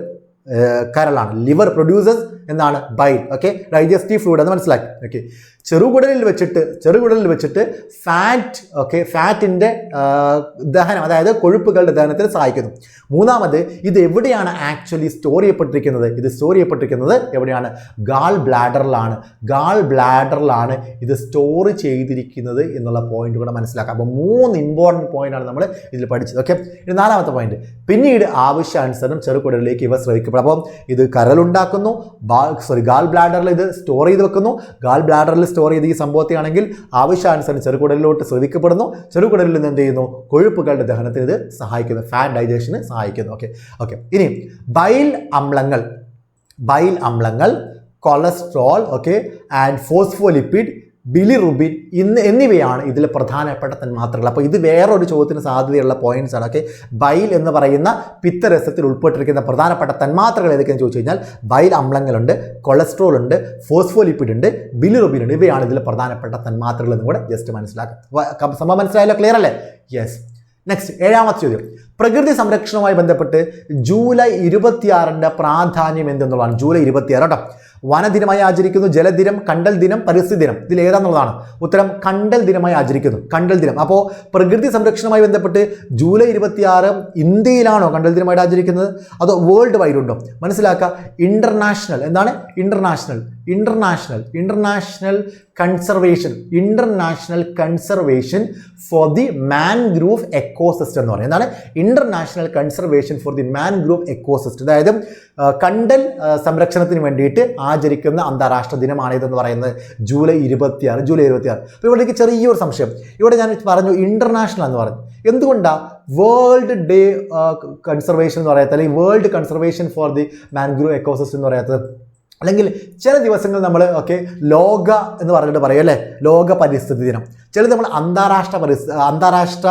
കരളാണ് ലിവർ പ്രൊഡ്യൂസേഴ്സ് എന്നാണ് ബൈൽ ഓക്കെ ഡൈജസ്റ്റീവ് ഫ്ലൂഡ് എന്ന് മനസ്സിലാക്കി. ഓക്കെ ചെറുകുടലിൽ വെച്ചിട്ട് ചെറുകുടലിൽ വെച്ചിട്ട് ഫാറ്റ് ഓക്കെ ഫാറ്റിന്റെ ദഹനം അതായത് കൊഴുപ്പുകളുടെ ദഹനത്തിന് സഹായിക്കുന്നു. മൂന്നാമത് ഇത് എവിടെയാണ് ആക്ച്വലി സ്റ്റോർ ചെയ്യപ്പെട്ടിരിക്കുന്നത്? ഇത് സ്റ്റോർ ചെയ്യപ്പെട്ടിരിക്കുന്നത് എവിടെയാണ്? ഗാൾ ബ്ലാഡറിലാണ് ഗാൾ ബ്ലാഡറിലാണ് ഇത് സ്റ്റോർ ചെയ്തിരിക്കുന്നത് എന്നുള്ള പോയിന്റ് കൂടെ മനസ്സിലാക്കാം. അപ്പോൾ മൂന്ന് ഇമ്പോർട്ടന്റ് പോയിന്റാണ് നമ്മൾ ഇതിൽ പഠിച്ചത്. ഓക്കെ ഇനി നാലാമത്തെ പോയിന്റ് പിന്നീട് ആവശ്യാനുസരണം ചെറുകുടലിലേക്ക് ഇവ ശ്രവിക്കപ്പെടും. അപ്പം ഇത് കരളുണ്ടാക്കുന്നു സോറി ഗാൾ ബ്ലാഡറിൽ ഇത് സ്റ്റോർ ചെയ്ത് വെക്കുന്നു. ഗാൾ ബ്ലാഡറിൽ സ്റ്റോർ ചെയ്ത് ഈ സംഭവത്തെയാണെങ്കിൽ ആവശ്യാനുസരണം ചെറുകുടലിലോട്ട് ശ്രദ്ധിക്കപ്പെടുന്നു. ചെറുകുടലിൽ നിന്ന് എന്ത് ചെയ്യുന്നു? കൊഴുപ്പുകളുടെ ദഹനത്തിന് ഇത് സഹായിക്കുന്നു. ഫാൻ ഡൈജഷന് സഹായിക്കുന്നു. ഓക്കെ ഓക്കെ ഇനി ബൈൽ അമ്ലങ്ങൾ bile അമ്ലങ്ങൾ cholesterol okay and phospholipid bilirubin ഇന്ന് എന്നിവയാണ് ഇതിൽ പ്രധാനപ്പെട്ട തന്മാത്രകൾ അപ്പോൾ ഇത് വേറൊരു ചോദ്യത്തിന് സാധ്യതയുള്ള പോയിന്റ്സ് ആണ്. ഓക്കെ ബൈൽ എന്ന് പറയുന്ന പിത്തരസത്തിൽ ഉൾപ്പെട്ടിരിക്കുന്ന പ്രധാനപ്പെട്ട തന്മാത്രകൾ ഏതൊക്കെയെന്ന് ചോദിച്ചു കഴിഞ്ഞാൽ ബൈൽ അമ്ലങ്ങളുണ്ട് കൊളസ്ട്രോൾ ഉണ്ട് ഫോസ്ഫോലിപ്പിഡ് ഉണ്ട് ബിലിറുബിൻ ഉണ്ട്. ഇവയാണ് ഇതിൽ പ്രധാനപ്പെട്ട തന്മാത്രകൾ എന്നും കൂടെ ജസ്റ്റ് മനസ്സിലാക്കുക സംഭവം മനസ്സിലായല്ലോ? ക്ലിയർ അല്ലേ? യെസ് നെക്സ്റ്റ് ഏഴാമത്തെ ചോദ്യം. പ്രകൃതി സംരക്ഷണവുമായി ബന്ധപ്പെട്ട് ജൂലൈ ഇരുപത്തിയാറിന്റെ പ്രാധാന്യം എന്തെന്നുള്ളതാണ്? ജൂലൈ ഇരുപത്തിയാറ് കേട്ടോ. വനദിനമായി ആചരിക്കുന്നു ജലദിനം കണ്ടൽ ദിനം പരിസ്ഥിതി ദിനം. ഇതിൽ ഏതാന്നുള്ളതാണ്? ഉത്തരം കണ്ടൽ ദിനമായി ആചരിക്കുന്നു. കണ്ടൽ ദിനം. അപ്പോൾ പ്രകൃതി സംരക്ഷണവുമായി ബന്ധപ്പെട്ട് ജൂലൈ ഇരുപത്തിയാറ് ഇന്ത്യയിലാണോ കണ്ടൽ ദിനമായിട്ട് ആചരിക്കുന്നത്? അതോ വേൾഡ് വൈഡ് ഉണ്ടോ? മനസ്സിലാക്കുക. ഇന്റർനാഷണൽ എന്താണ്? International international international conservation international conservation for the mangrove ecosystem എന്ന് പറയുന്നത്. എന്താണ്? International conservation for the mangrove ecosystem അതായത് കണ്ടൽ സംരക്ഷണത്തിന് വേണ്ടിയിട്ട് ആചരിക്കുന്ന അന്താരാഷ്ട്ര ദിനമാണ് ഇതെന്ന് പറയുന്നത് ജൂലൈ ഇരുപത്തിയാറ് ജൂലൈ ഇരുപത്തിയാറ്. അപ്പോൾ ഇവിടേക്ക് ചെറിയൊരു സംശയം. ഇവിടെ ഞാൻ പറഞ്ഞു ഇന്റർനാഷണൽ എന്ന് പറഞ്ഞു. എന്തുകൊണ്ടാണ് വേൾഡ് ഡേ കൺസർവേഷൻ എന്ന് പറയാത്ത അല്ലെങ്കിൽ world conservation for the mangrove ecosystem എന്ന് പറയാത്തത്? അല്ലെങ്കിൽ ചില ദിവസങ്ങൾ നമ്മൾ ഓക്കെ ലോക എന്ന് പറഞ്ഞിട്ട് പറയും അല്ലേ? ലോക പരിസ്ഥിതി ദിനം. ചിലത് നമ്മൾ അന്താരാഷ്ട്ര പരിസ്ഥിതി അന്താരാഷ്ട്ര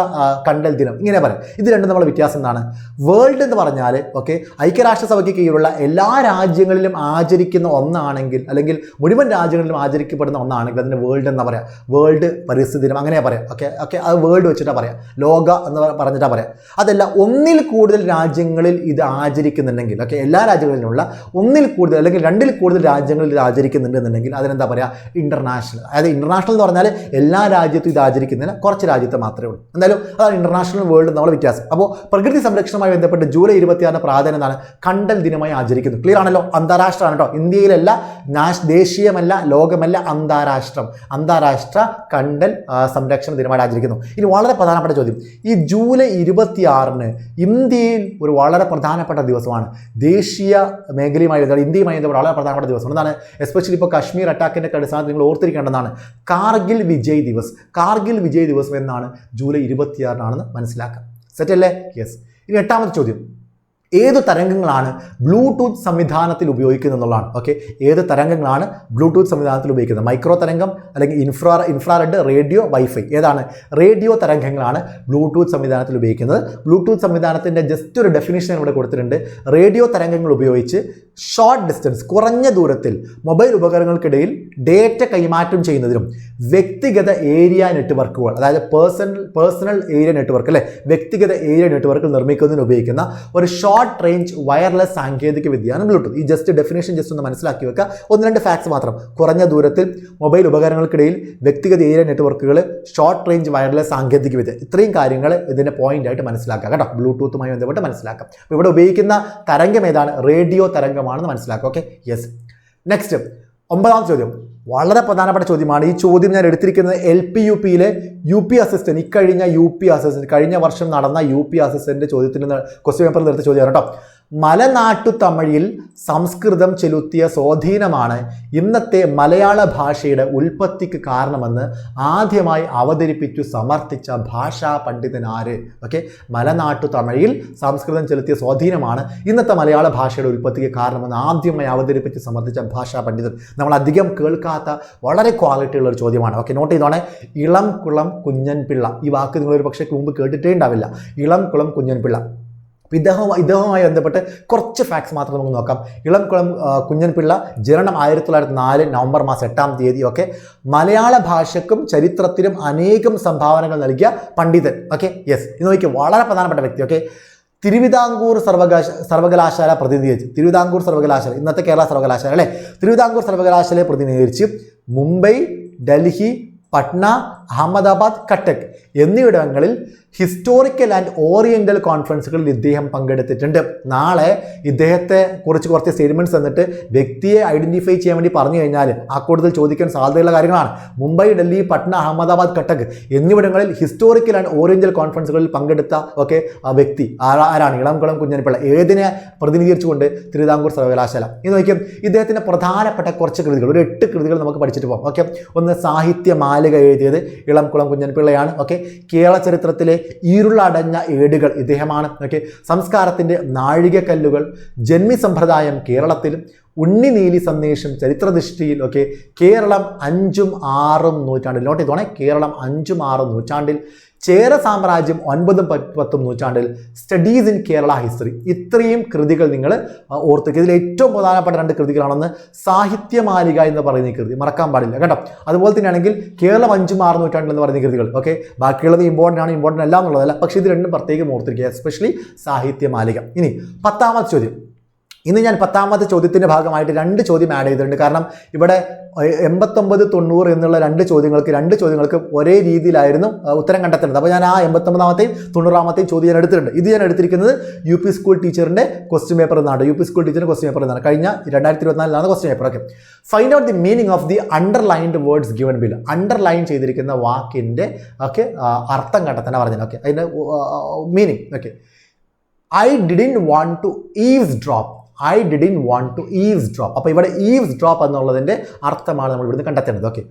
കണ്ടൽ ദിനം. ഇങ്ങനെ പറയും. ഇത് രണ്ടും നമ്മൾ വ്യത്യാസം എന്താണ്? വേൾഡ് എന്ന് പറഞ്ഞാൽ ഓക്കെ ഐക്യരാഷ്ട്രസഭയ്ക്ക് കീഴിലുള്ള എല്ലാ രാജ്യങ്ങളിലും ആചരിക്കുന്ന ഒന്നാണെങ്കിൽ അല്ലെങ്കിൽ മുഴുവൻ രാജ്യങ്ങളിലും ആചരിക്കപ്പെടുന്ന ഒന്നാണെങ്കിൽ അതിന് വേൾഡ് എന്നാ പറയാം? വേൾഡ് പരിസ്ഥിതി ദിനം. അങ്ങനെ പറയാം. ഓക്കെ ഓക്കെ അത് വേൾഡ് വെച്ചിട്ടാണ് പറയാം. ലോക എന്ന് പറഞ്ഞിട്ടാണ് പറയാം. അതല്ല ഒന്നിൽ കൂടുതൽ രാജ്യങ്ങളിൽ ഇത് ആചരിക്കുന്നുണ്ടെങ്കിൽ ഓക്കെ എല്ലാ രാജ്യങ്ങളിലുമുള്ള ഒന്നിൽ കൂടുതൽ അല്ലെങ്കിൽ രണ്ടിൽ കൂടുതൽ രാജ്യങ്ങളിൽ ഇത് ആചരിക്കുന്നുണ്ടെന്നുണ്ടെങ്കിൽ അതിനെന്താ പറയുക ഇന്റർനാഷണൽ അതായത് ഇന്റർനാഷണൽ എന്ന് പറഞ്ഞാൽ എല്ലാ രാജ്യത്തും ഇത് ആചരിക്കുന്നതിന് കുറച്ച് രാജ്യത്ത് മാത്രമേ ഉള്ളൂ. എന്തായാലും അതാണ് ഇന്റർനാഷണൽ വേൾഡ് നമ്മൾ വ്യത്യാസം. അപ്പോൾ പ്രകൃതി സംരക്ഷണവുമായി ബന്ധപ്പെട്ട് ജൂലൈ ഇരുപത്തിയാറിന് പ്രാധാന്യം എന്താണ്? കണ്ടൽ ദിനമായി ആചരിക്കുന്നു. ക്ലിയർ ആണല്ലോ? അന്താരാഷ്ട്രമാണ് കേട്ടോ. ഇന്ത്യയിലല്ല നാഷ് ദേശീയമല്ല ലോകമല്ല അന്താരാഷ്ട്രം. അന്താരാഷ്ട്ര കണ്ടൽ സംരക്ഷണ ദിനമായി ആചരിക്കുന്നു. ഇനി വളരെ പ്രധാനപ്പെട്ട ചോദ്യം. ഈ ജൂലൈ ഇരുപത്തിയാറിന് ഇന്ത്യയിൽ ഒരു വളരെ പ്രധാനപ്പെട്ട ദിവസമാണ്. ദേശീയ മേഖലയുമായി ഇന്ത്യയുമായി വളരെ പ്രധാനപ്പെട്ട ദിവസമാണ് എന്താണ് എസ്പെഷ്യലി ഇപ്പോൾ കാശ്മീർ അറ്റാക്കിന്റെ അടിസ്ഥാനത്തിൽ നിങ്ങൾ ഓർത്തിരിക്കേണ്ടതാണ്. കാർഗിൽ വിജയ് ദിവസ്. കാർഗിൽ വിജയ് ദിവസം എന്നാണ് ജൂലൈ ഇരുപത്തിയാറിനാണെന്ന് മനസ്സിലാക്കുക. സെറ്റല്ലേ യെസ് ഇനി എട്ടാമത്തെ ചോദ്യം. ഏത് തരംഗങ്ങളാണ് ബ്ലൂടൂത്ത് സംവിധാനത്തിൽ ഉപയോഗിക്കുന്നത് എന്നുള്ളതാണ് ഓക്കെ ഏത് തരംഗങ്ങളാണ് ബ്ലൂടൂത്ത് സംവിധാനത്തിൽ ഉപയോഗിക്കുന്നത്? മൈക്രോ തരംഗം അല്ലെങ്കിൽ ഇൻഫ്രാ ഇൻഫ്രാറെഡ് റേഡിയോ വൈഫൈ ഏതാണ്? റേഡിയോ തരംഗങ്ങളാണ് ബ്ലൂടൂത്ത് സംവിധാനത്തിൽ ഉപയോഗിക്കുന്നത്. ബ്ലൂടൂത്ത് സംവിധാനത്തിന്റെ ജസ്റ്റ് ഒരു ഡെഫിനേഷൻ ഇവിടെ കൊടുത്തിട്ടുണ്ട്. റേഡിയോ തരംഗങ്ങൾ ഉപയോഗിച്ച് ഷോർട്ട് ഡിസ്റ്റൻസ് കുറഞ്ഞ ദൂരത്തിൽ മൊബൈൽ ഉപകരണങ്ങൾക്കിടയിൽ ഡേറ്റ കൈമാറ്റം ചെയ്യുന്നതിനും വ്യക്തിഗത ഏരിയ നെറ്റ്വർക്കുകൾ അതായത് പേഴ്സണൽ പേഴ്സണൽ ഏരിയ നെറ്റ്വർക്ക് അല്ലെ? വ്യക്തിഗത ഏരിയ നെറ്റ്വർക്ക് നിർമ്മിക്കുന്നതിന് ഉപയോഗിക്കുന്ന ഒരു ഷോർട്ട് റേഞ്ച് വയർലെസ് സാങ്കേതിക വിദ്യയാണ് ബ്ലൂടൂത്ത് ഈ ജസ്റ്റ് ഡെഫിനേഷൻ ജസ്റ്റ് ഒന്ന് മനസ്സിലാക്കി വെക്കുക ഒന്ന് രണ്ട് ഫാക്ട്സ് മാത്രം. കുറഞ്ഞ ദൂരത്തിൽ മൊബൈൽ ഉപകരണങ്ങൾക്കിടയിൽ വ്യക്തിഗത ഏരിയ നെറ്റ്വർക്കുകൾ ഷോർട്ട് റേഞ്ച് വയർലെസ് സാങ്കേതിക വിദ്യ. ഇത്രയും കാര്യങ്ങൾ ഇതിന്റെ പോയിന്റ് ആയിട്ട് മനസ്സിലാക്കുക കേട്ടോ. ബ്ലൂടൂത്തുമായി ബന്ധപ്പെട്ട് മനസ്സിലാക്കാം. അപ്പോൾ ഇവിടെ ഉപയോഗിക്കുന്ന തരംഗം ഏതാണ്? റേഡിയോ തരംഗമാണെന്ന് മനസ്സിലാക്കുക ഓക്കെ യെസ് നെക്സ്റ്റ് ഒമ്പതാം ചോദ്യം. വളരെ പ്രധാനപ്പെട്ട ചോദ്യമാണ്. ഈ ചോദ്യം ഞാൻ എടുത്തിരിക്കുന്നത് എൽ പി യു പിയിലെ യു പി അസിസ്റ്റന്റ് ഇക്കഴിഞ്ഞ യു പി അസിസ്റ്റന്റ് കഴിഞ്ഞ വർഷം നടന്ന യു പി അസിസ്റ്റന്റ് ചോദ്യത്തിന് ക്വസ്റ്റ്യൻ പേപ്പറിൽ നിർത്തി ചോദ്യമാണ് കേട്ടോ. മലനാട്ടു തമിഴിൽ സംസ്കൃതം ചെലുത്തിയ സ്വാധീനമാണ് ഇന്നത്തെ മലയാള ഭാഷയുടെ ഉൽപ്പത്തിക്ക് കാരണമെന്ന് ആദ്യമായി അവതരിപ്പിച്ചു സമർത്ഥിച്ച ഭാഷാ പണ്ഡിതനാര്. ഓക്കെ? മലനാട്ടു തമിഴിൽ സംസ്കൃതം ചെലുത്തിയ സ്വാധീനമാണ് ഇന്നത്തെ മലയാള ഭാഷയുടെ ഉൽപ്പത്തിക്ക് കാരണമെന്ന് ആദ്യമായി അവതരിപ്പിച്ച് സമർത്ഥിച്ച ഭാഷാ പണ്ഡിതൻ. നമ്മൾ അധികം കേൾക്കാത്ത വളരെ ക്വാളിറ്റി ഉള്ള ഒരു ചോദ്യമാണ്. ഓക്കെ നോട്ട് ചെയ്തോണേ. ഇളം കുളം കുഞ്ഞൻ പിള്ള ഈ വാക്ക് നിങ്ങളൊരു പക്ഷേ മുമ്പ് കേട്ടിട്ടേ ഉണ്ടാവില്ല. ഇളം കുളം കുഞ്ഞൻ പിള്ള അപ്പോൾ ഇദ്ദേഹവുമായി ഇദ്ദേഹവുമായി ബന്ധപ്പെട്ട് കുറച്ച് ഫാക്ട്സ് മാത്രം നമുക്ക് നോക്കാം. ഇളംകുളം കുഞ്ഞൻപിള്ള ജനനം ആയിരത്തി തൊള്ളായിരത്തി നാല് നവംബർ മാസം എട്ടാം തീയതി ഒക്കെ മലയാള ഭാഷയ്ക്കും ചരിത്രത്തിനും അനേകം സംഭാവനകൾ നൽകിയ പണ്ഡിതൻ. ഓക്കെ യെസ് ഇത് നോക്കിയാൽ വളരെ പ്രധാനപ്പെട്ട വ്യക്തി. ഓക്കെ തിരുവിതാംകൂർ സർവകാശ സർവകലാശാല പ്രതിനിധീകരിച്ച്. തിരുവിതാംകൂർ സർവകലാശാല ഇന്നത്തെ കേരള സർവകലാശാല അല്ലേ? തിരുവിതാംകൂർ സർവകലാശാലയെ പ്രതിനിധീകരിച്ച് മുംബൈ ഡൽഹി പട്ന അഹമ്മദാബാദ് കട്ടക് എന്നിവിടങ്ങളിൽ ഹിസ്റ്റോറിക്കൽ ആൻഡ് ഓറിയന്റൽ കോൺഫറൻസുകളിൽ ഇദ്ദേഹം പങ്കെടുത്തിട്ടുണ്ട്. നാളെ ഇദ്ദേഹത്തെ കുറച്ച് കുറച്ച് സ്റ്റേറ്റ്മെന്റ്സ് തന്നിട്ട് വ്യക്തിയെ ഐഡന്റിഫൈ ചെയ്യാൻ വേണ്ടി പറഞ്ഞു കഴിഞ്ഞാൽ ആ കൂടുതൽ ചോദിക്കാൻ സാധ്യതയുള്ള കാര്യങ്ങളാണ്. മുംബൈ ഡൽഹി പട്ന അഹമ്മദാബാദ് കട്ടക് എന്നിവിടങ്ങളിൽ ഹിസ്റ്റോറിക്കൽ ആൻഡ് ഓറിയന്റൽ കോൺഫറൻസുകളിൽ പങ്കെടുത്ത ഒക്കെ ആ വ്യക്തി ആരാ- ആരാണ്? ഇളംകുളം കുഞ്ഞൻപിള്ള ഏതിനെ പ്രതിനിധീകരിച്ചുകൊണ്ട് തിരുവിതാംകൂർ സർവകലാശാല. ഇത് നോക്കിയാൽ ഇദ്ദേഹത്തിന്റെ പ്രധാനപ്പെട്ട കുറച്ച് കൃതികൾ ഒരു എട്ട് കൃതികൾ നമുക്ക് പഠിച്ചിട്ട് പോകാം ഓക്കെ? ഒന്ന് സാഹിത്യ മാലിക എഴുതിയത് ഇളംകുളം കുഞ്ഞൻപിള്ളയാണ് ഓക്കെ കേരള ചരിത്രത്തിലെ ഇരുളടഞ്ഞ ഏടുകൾ ഇദ്ദേഹമാണ്. ഓക്കെ സംസ്കാരത്തിന്റെ നാഴികക്കല്ലുകൾ ജന്മി സമ്പ്രദായം കേരളത്തിലും ഉണ്ണിനീലി സന്ദേശം ചരിത്രദൃഷ്ടിയിൽ ഒക്കെ കേരളം അഞ്ചും ആറും നൂറ്റാണ്ടിൽ. നോട്ട് ചെയ്തോണേ കേരളം അഞ്ചും ആറും നൂറ്റാണ്ടിൽ ചേര സാമ്രാജ്യം ഒൻപതും പത്ത് നൂറ്റാണ്ടിൽ സ്റ്റഡീസ് ഇൻ കേരള ഹിസ്റ്ററി ഇത്രയും കൃതികൾ നിങ്ങൾ ഓർത്തുക ഇതിൽ ഏറ്റവും പ്രധാനപ്പെട്ട രണ്ട് കൃതികളാണെന്ന് സാഹിത്യമാലിക എന്ന് പറയുന്ന കൃതി. മറക്കാൻ പാടില്ല കേട്ടോ. അതുപോലെ തന്നെയാണെങ്കിൽ കേരളം അഞ്ചും ആറ് നൂറ്റാണ്ടിൽ എന്ന് പറയുന്ന കൃതികൾ ഓക്കെ? ബാക്കിയുള്ളത് ഇമ്പോർട്ടന്റ് ആണ് ഇമ്പോർട്ടന്റ് അല്ല എന്നുള്ളതല്ല. പക്ഷേ ഇത് രണ്ടും പ്രത്യേകം ഓർത്തിരിക്കുക എസ്പെഷ്യലി സാഹിത്യമാലിക ഇനി പത്താമത്തെ ചോദ്യം. ഇന്ന് ഞാൻ പത്താമത്തെ ചോദ്യത്തിന്റെ ഭാഗമായിട്ട് രണ്ട് ചോദ്യം ആഡ് ചെയ്തിട്ടുണ്ട്. കാരണം ഇവിടെ എൺപത്തൊമ്പത് തൊണ്ണൂറ് എന്നുള്ള രണ്ട് ചോദ്യങ്ങൾക്ക് രണ്ട് ചോദ്യങ്ങൾക്ക് ഒരേ രീതിയിലായിരുന്നു ഉത്തരം കണ്ടെത്തുന്നത് അപ്പോൾ ഞാൻ ആ എൺപത്തൊമ്പതാമത്തെയും തൊണ്ണൂറാമത്തെയും ചോദ്യം ഞാൻ എടുത്തിട്ടുണ്ട്. ഇത് ഞാൻ എടുത്തിരിക്കുന്നത് യു പി സ്കൂൾ ടീച്ചറിന്റെ ക്വസ്റ്റ്യൻ പേപ്പർ എന്നാണ്. യു പി സ്കൂൾ ടീച്ചറിന്റെ ക്വസ്റ്റ്യൻ പേപ്പർ എന്നാണ്. കഴിഞ്ഞ രണ്ടായിരത്തി ഇരുപത്തിനാലിലാണ് question paper okay find out the meaning of the underlined words given bill underline ചെയ്തിരിക്കുന്ന വാക്കിന്റെ ഒക്കെ അർത്ഥം കണ്ടെത്താൻ പറഞ്ഞത് ഓക്കെ അതിന്റെ meaning okay I didn't want to eavesdrop I didn't want to eavesdrop അപ്പോൾ ഇവിടെ ഈവ്സ് ഡ്രോപ്പ് എന്നുള്ളതിന്റെ അർത്ഥമാണ് നമ്മൾ ഇവിടുന്ന് കണ്ടെത്തേണ്ടത്. ഓക്കെ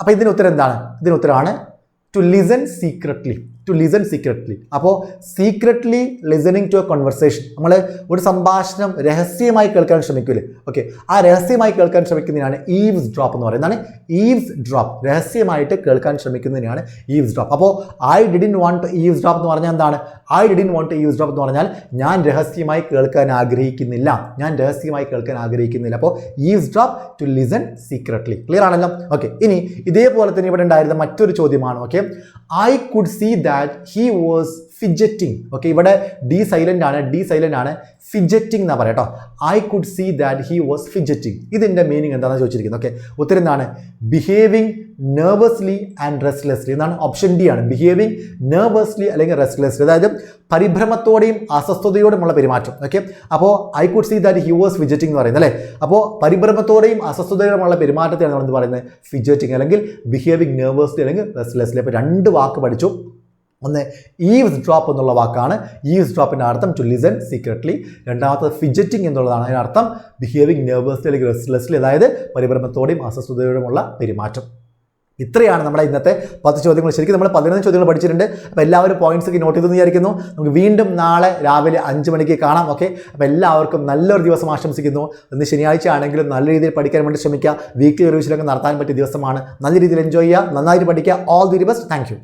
അപ്പോൾ ഇതിന് ഉത്തരം എന്താണ്? ഇതിന് ഉത്തരമാണ് to listen secretly to listen secretly അപ്പോൾ secretly listening to a conversation നമ്മൾ ഒരു സംഭാഷണം രഹസ്യമായി കേൾക്കാൻ ശ്രമിക്കൂലേ? ഓക്കെ ആ രഹസ്യമായി കേൾക്കാൻ ശ്രമിക്കുന്നതിനാണ് ഈവ്സ് ഡ്രോപ്പ് എന്ന് പറയുന്നത്. ഈവ്സ് ഡ്രോപ്പ് രഹസ്യമായിട്ട് കേൾക്കാൻ ശ്രമിക്കുന്നതിനാണ് ഈവ്സ് ഡ്രോപ്പ് അപ്പോൾ I didn't want eavesdrop എന്ന് പറഞ്ഞാൽ എന്താണ്? I didn't want eavesdrop എന്ന് പറഞ്ഞാൽ ഞാൻ രഹസ്യമായി കേൾക്കാൻ ആഗ്രഹിക്കുന്നില്ല. ഞാൻ രഹസ്യമായി കേൾക്കാൻ ആഗ്രഹിക്കുന്നില്ല. അപ്പോൾ eavesdrop to listen secretly clear ആണല്ലോ? ഓക്കെ ഇനി ഇതേപോലെ തന്നെ ഇവിടെ ഉണ്ടായിരുന്ന മറ്റൊരു ചോദ്യമാണ്. Okay I could see that he was fidgeting okay ഇവിടെ ഡി സൈലന്റ് ആണ് ഡി സൈലന്റ് ആണ് ഫിജറ്റിംഗ് എന്നാ പറയാം കേട്ടോ I could see that he was fidgeting ഇതിന്റെ മീനിങ് എന്താണെന്ന് ചോദിച്ചിരിക്കുന്നത്? ഓക്കെ ഉത്തരം എന്താണ്? ബിഹേവിങ് നെർവസ്ലി ആൻഡ് റെസ്റ്റ്ലെസ്ലി എന്നാണ് ഓപ്ഷൻ ഡി ആണ്. ബിഹേവിങ് നെർവസ്ലി അല്ലെങ്കിൽ റെസ്റ്റ്ലെസ്ലി അതായത് പരിഭ്രമത്തോടെയും അസ്വസ്ഥതയോടുമുള്ള പെരുമാറ്റം. ഓക്കെ അപ്പോൾ I could see that he was fidgeting എന്ന് പറയുന്നത് അല്ലേ? അപ്പോൾ പരിഭ്രമത്തോടെയും അസ്വസ്ഥതയോടുമുള്ള പെരുമാറ്റത്തെയാണ് നമ്മൾ എന്ത് പറയുന്നത്? ഫിജറ്റിംഗ് അല്ലെങ്കിൽ ബിഹേവിങ് നെർവസ്ലി അല്ലെങ്കിൽ റെസ്റ്റ്ലെസ്ലി അപ്പോൾ രണ്ട് വാക്ക് പഠിച്ചു. ഒന്ന് ഈവ്സ് ഡ്രോപ്പ് എന്നുള്ള വാക്കാണ്. ഈവ്സ് ഡ്രോപ്പിന്റെ അർത്ഥം ടു ലിസൺ സീക്രട്ട്ലി രണ്ടാമത്തത് ഫിജറ്റിംഗ് എന്നുള്ളതാണ്. അതിനർത്ഥം ബിഹേവിങ് നെർവസ്ലി അല്ലെങ്കിൽ റെസ്റ്റ്ലെസ്ലി അതായത് പരിഭ്രമത്തോടെയും അസ്വസ്ഥതയോടുമുള്ള പെരുമാറ്റം. ഇത്രയാണ് നമ്മുടെ ഇന്നത്തെ പത്ത് ചോദ്യങ്ങൾ. ശരിക്കും നമ്മൾ പതിനൊന്ന് ചോദ്യങ്ങൾ പഠിച്ചിട്ടുണ്ട്. അപ്പോൾ എല്ലാവരും പോയിന്റ്സ് ഒക്കെ നോട്ട് ചെയ്തെന്ന് വിചാരിക്കുന്നു. നമുക്ക് വീണ്ടും നാളെ രാവിലെ അഞ്ച് മണിക്ക് കാണാം. ഓക്കെ അപ്പോൾ എല്ലാവർക്കും നല്ലൊരു ദിവസം ആശംസിക്കുന്നു. ഇന്ന് ശനിയാഴ്ച ആണെങ്കിലും നല്ല രീതിയിൽ പഠിക്കാൻ വേണ്ടി ശ്രമിക്കുക. വീക്കിലി റിവിഷനൊക്കെ നടത്താൻ പറ്റിയ ദിവസമാണ്. നല്ല രീതിയിൽ എൻജോയ് ചെയ്യുക. നന്നായിട്ട് പഠിക്കുക. All the best thank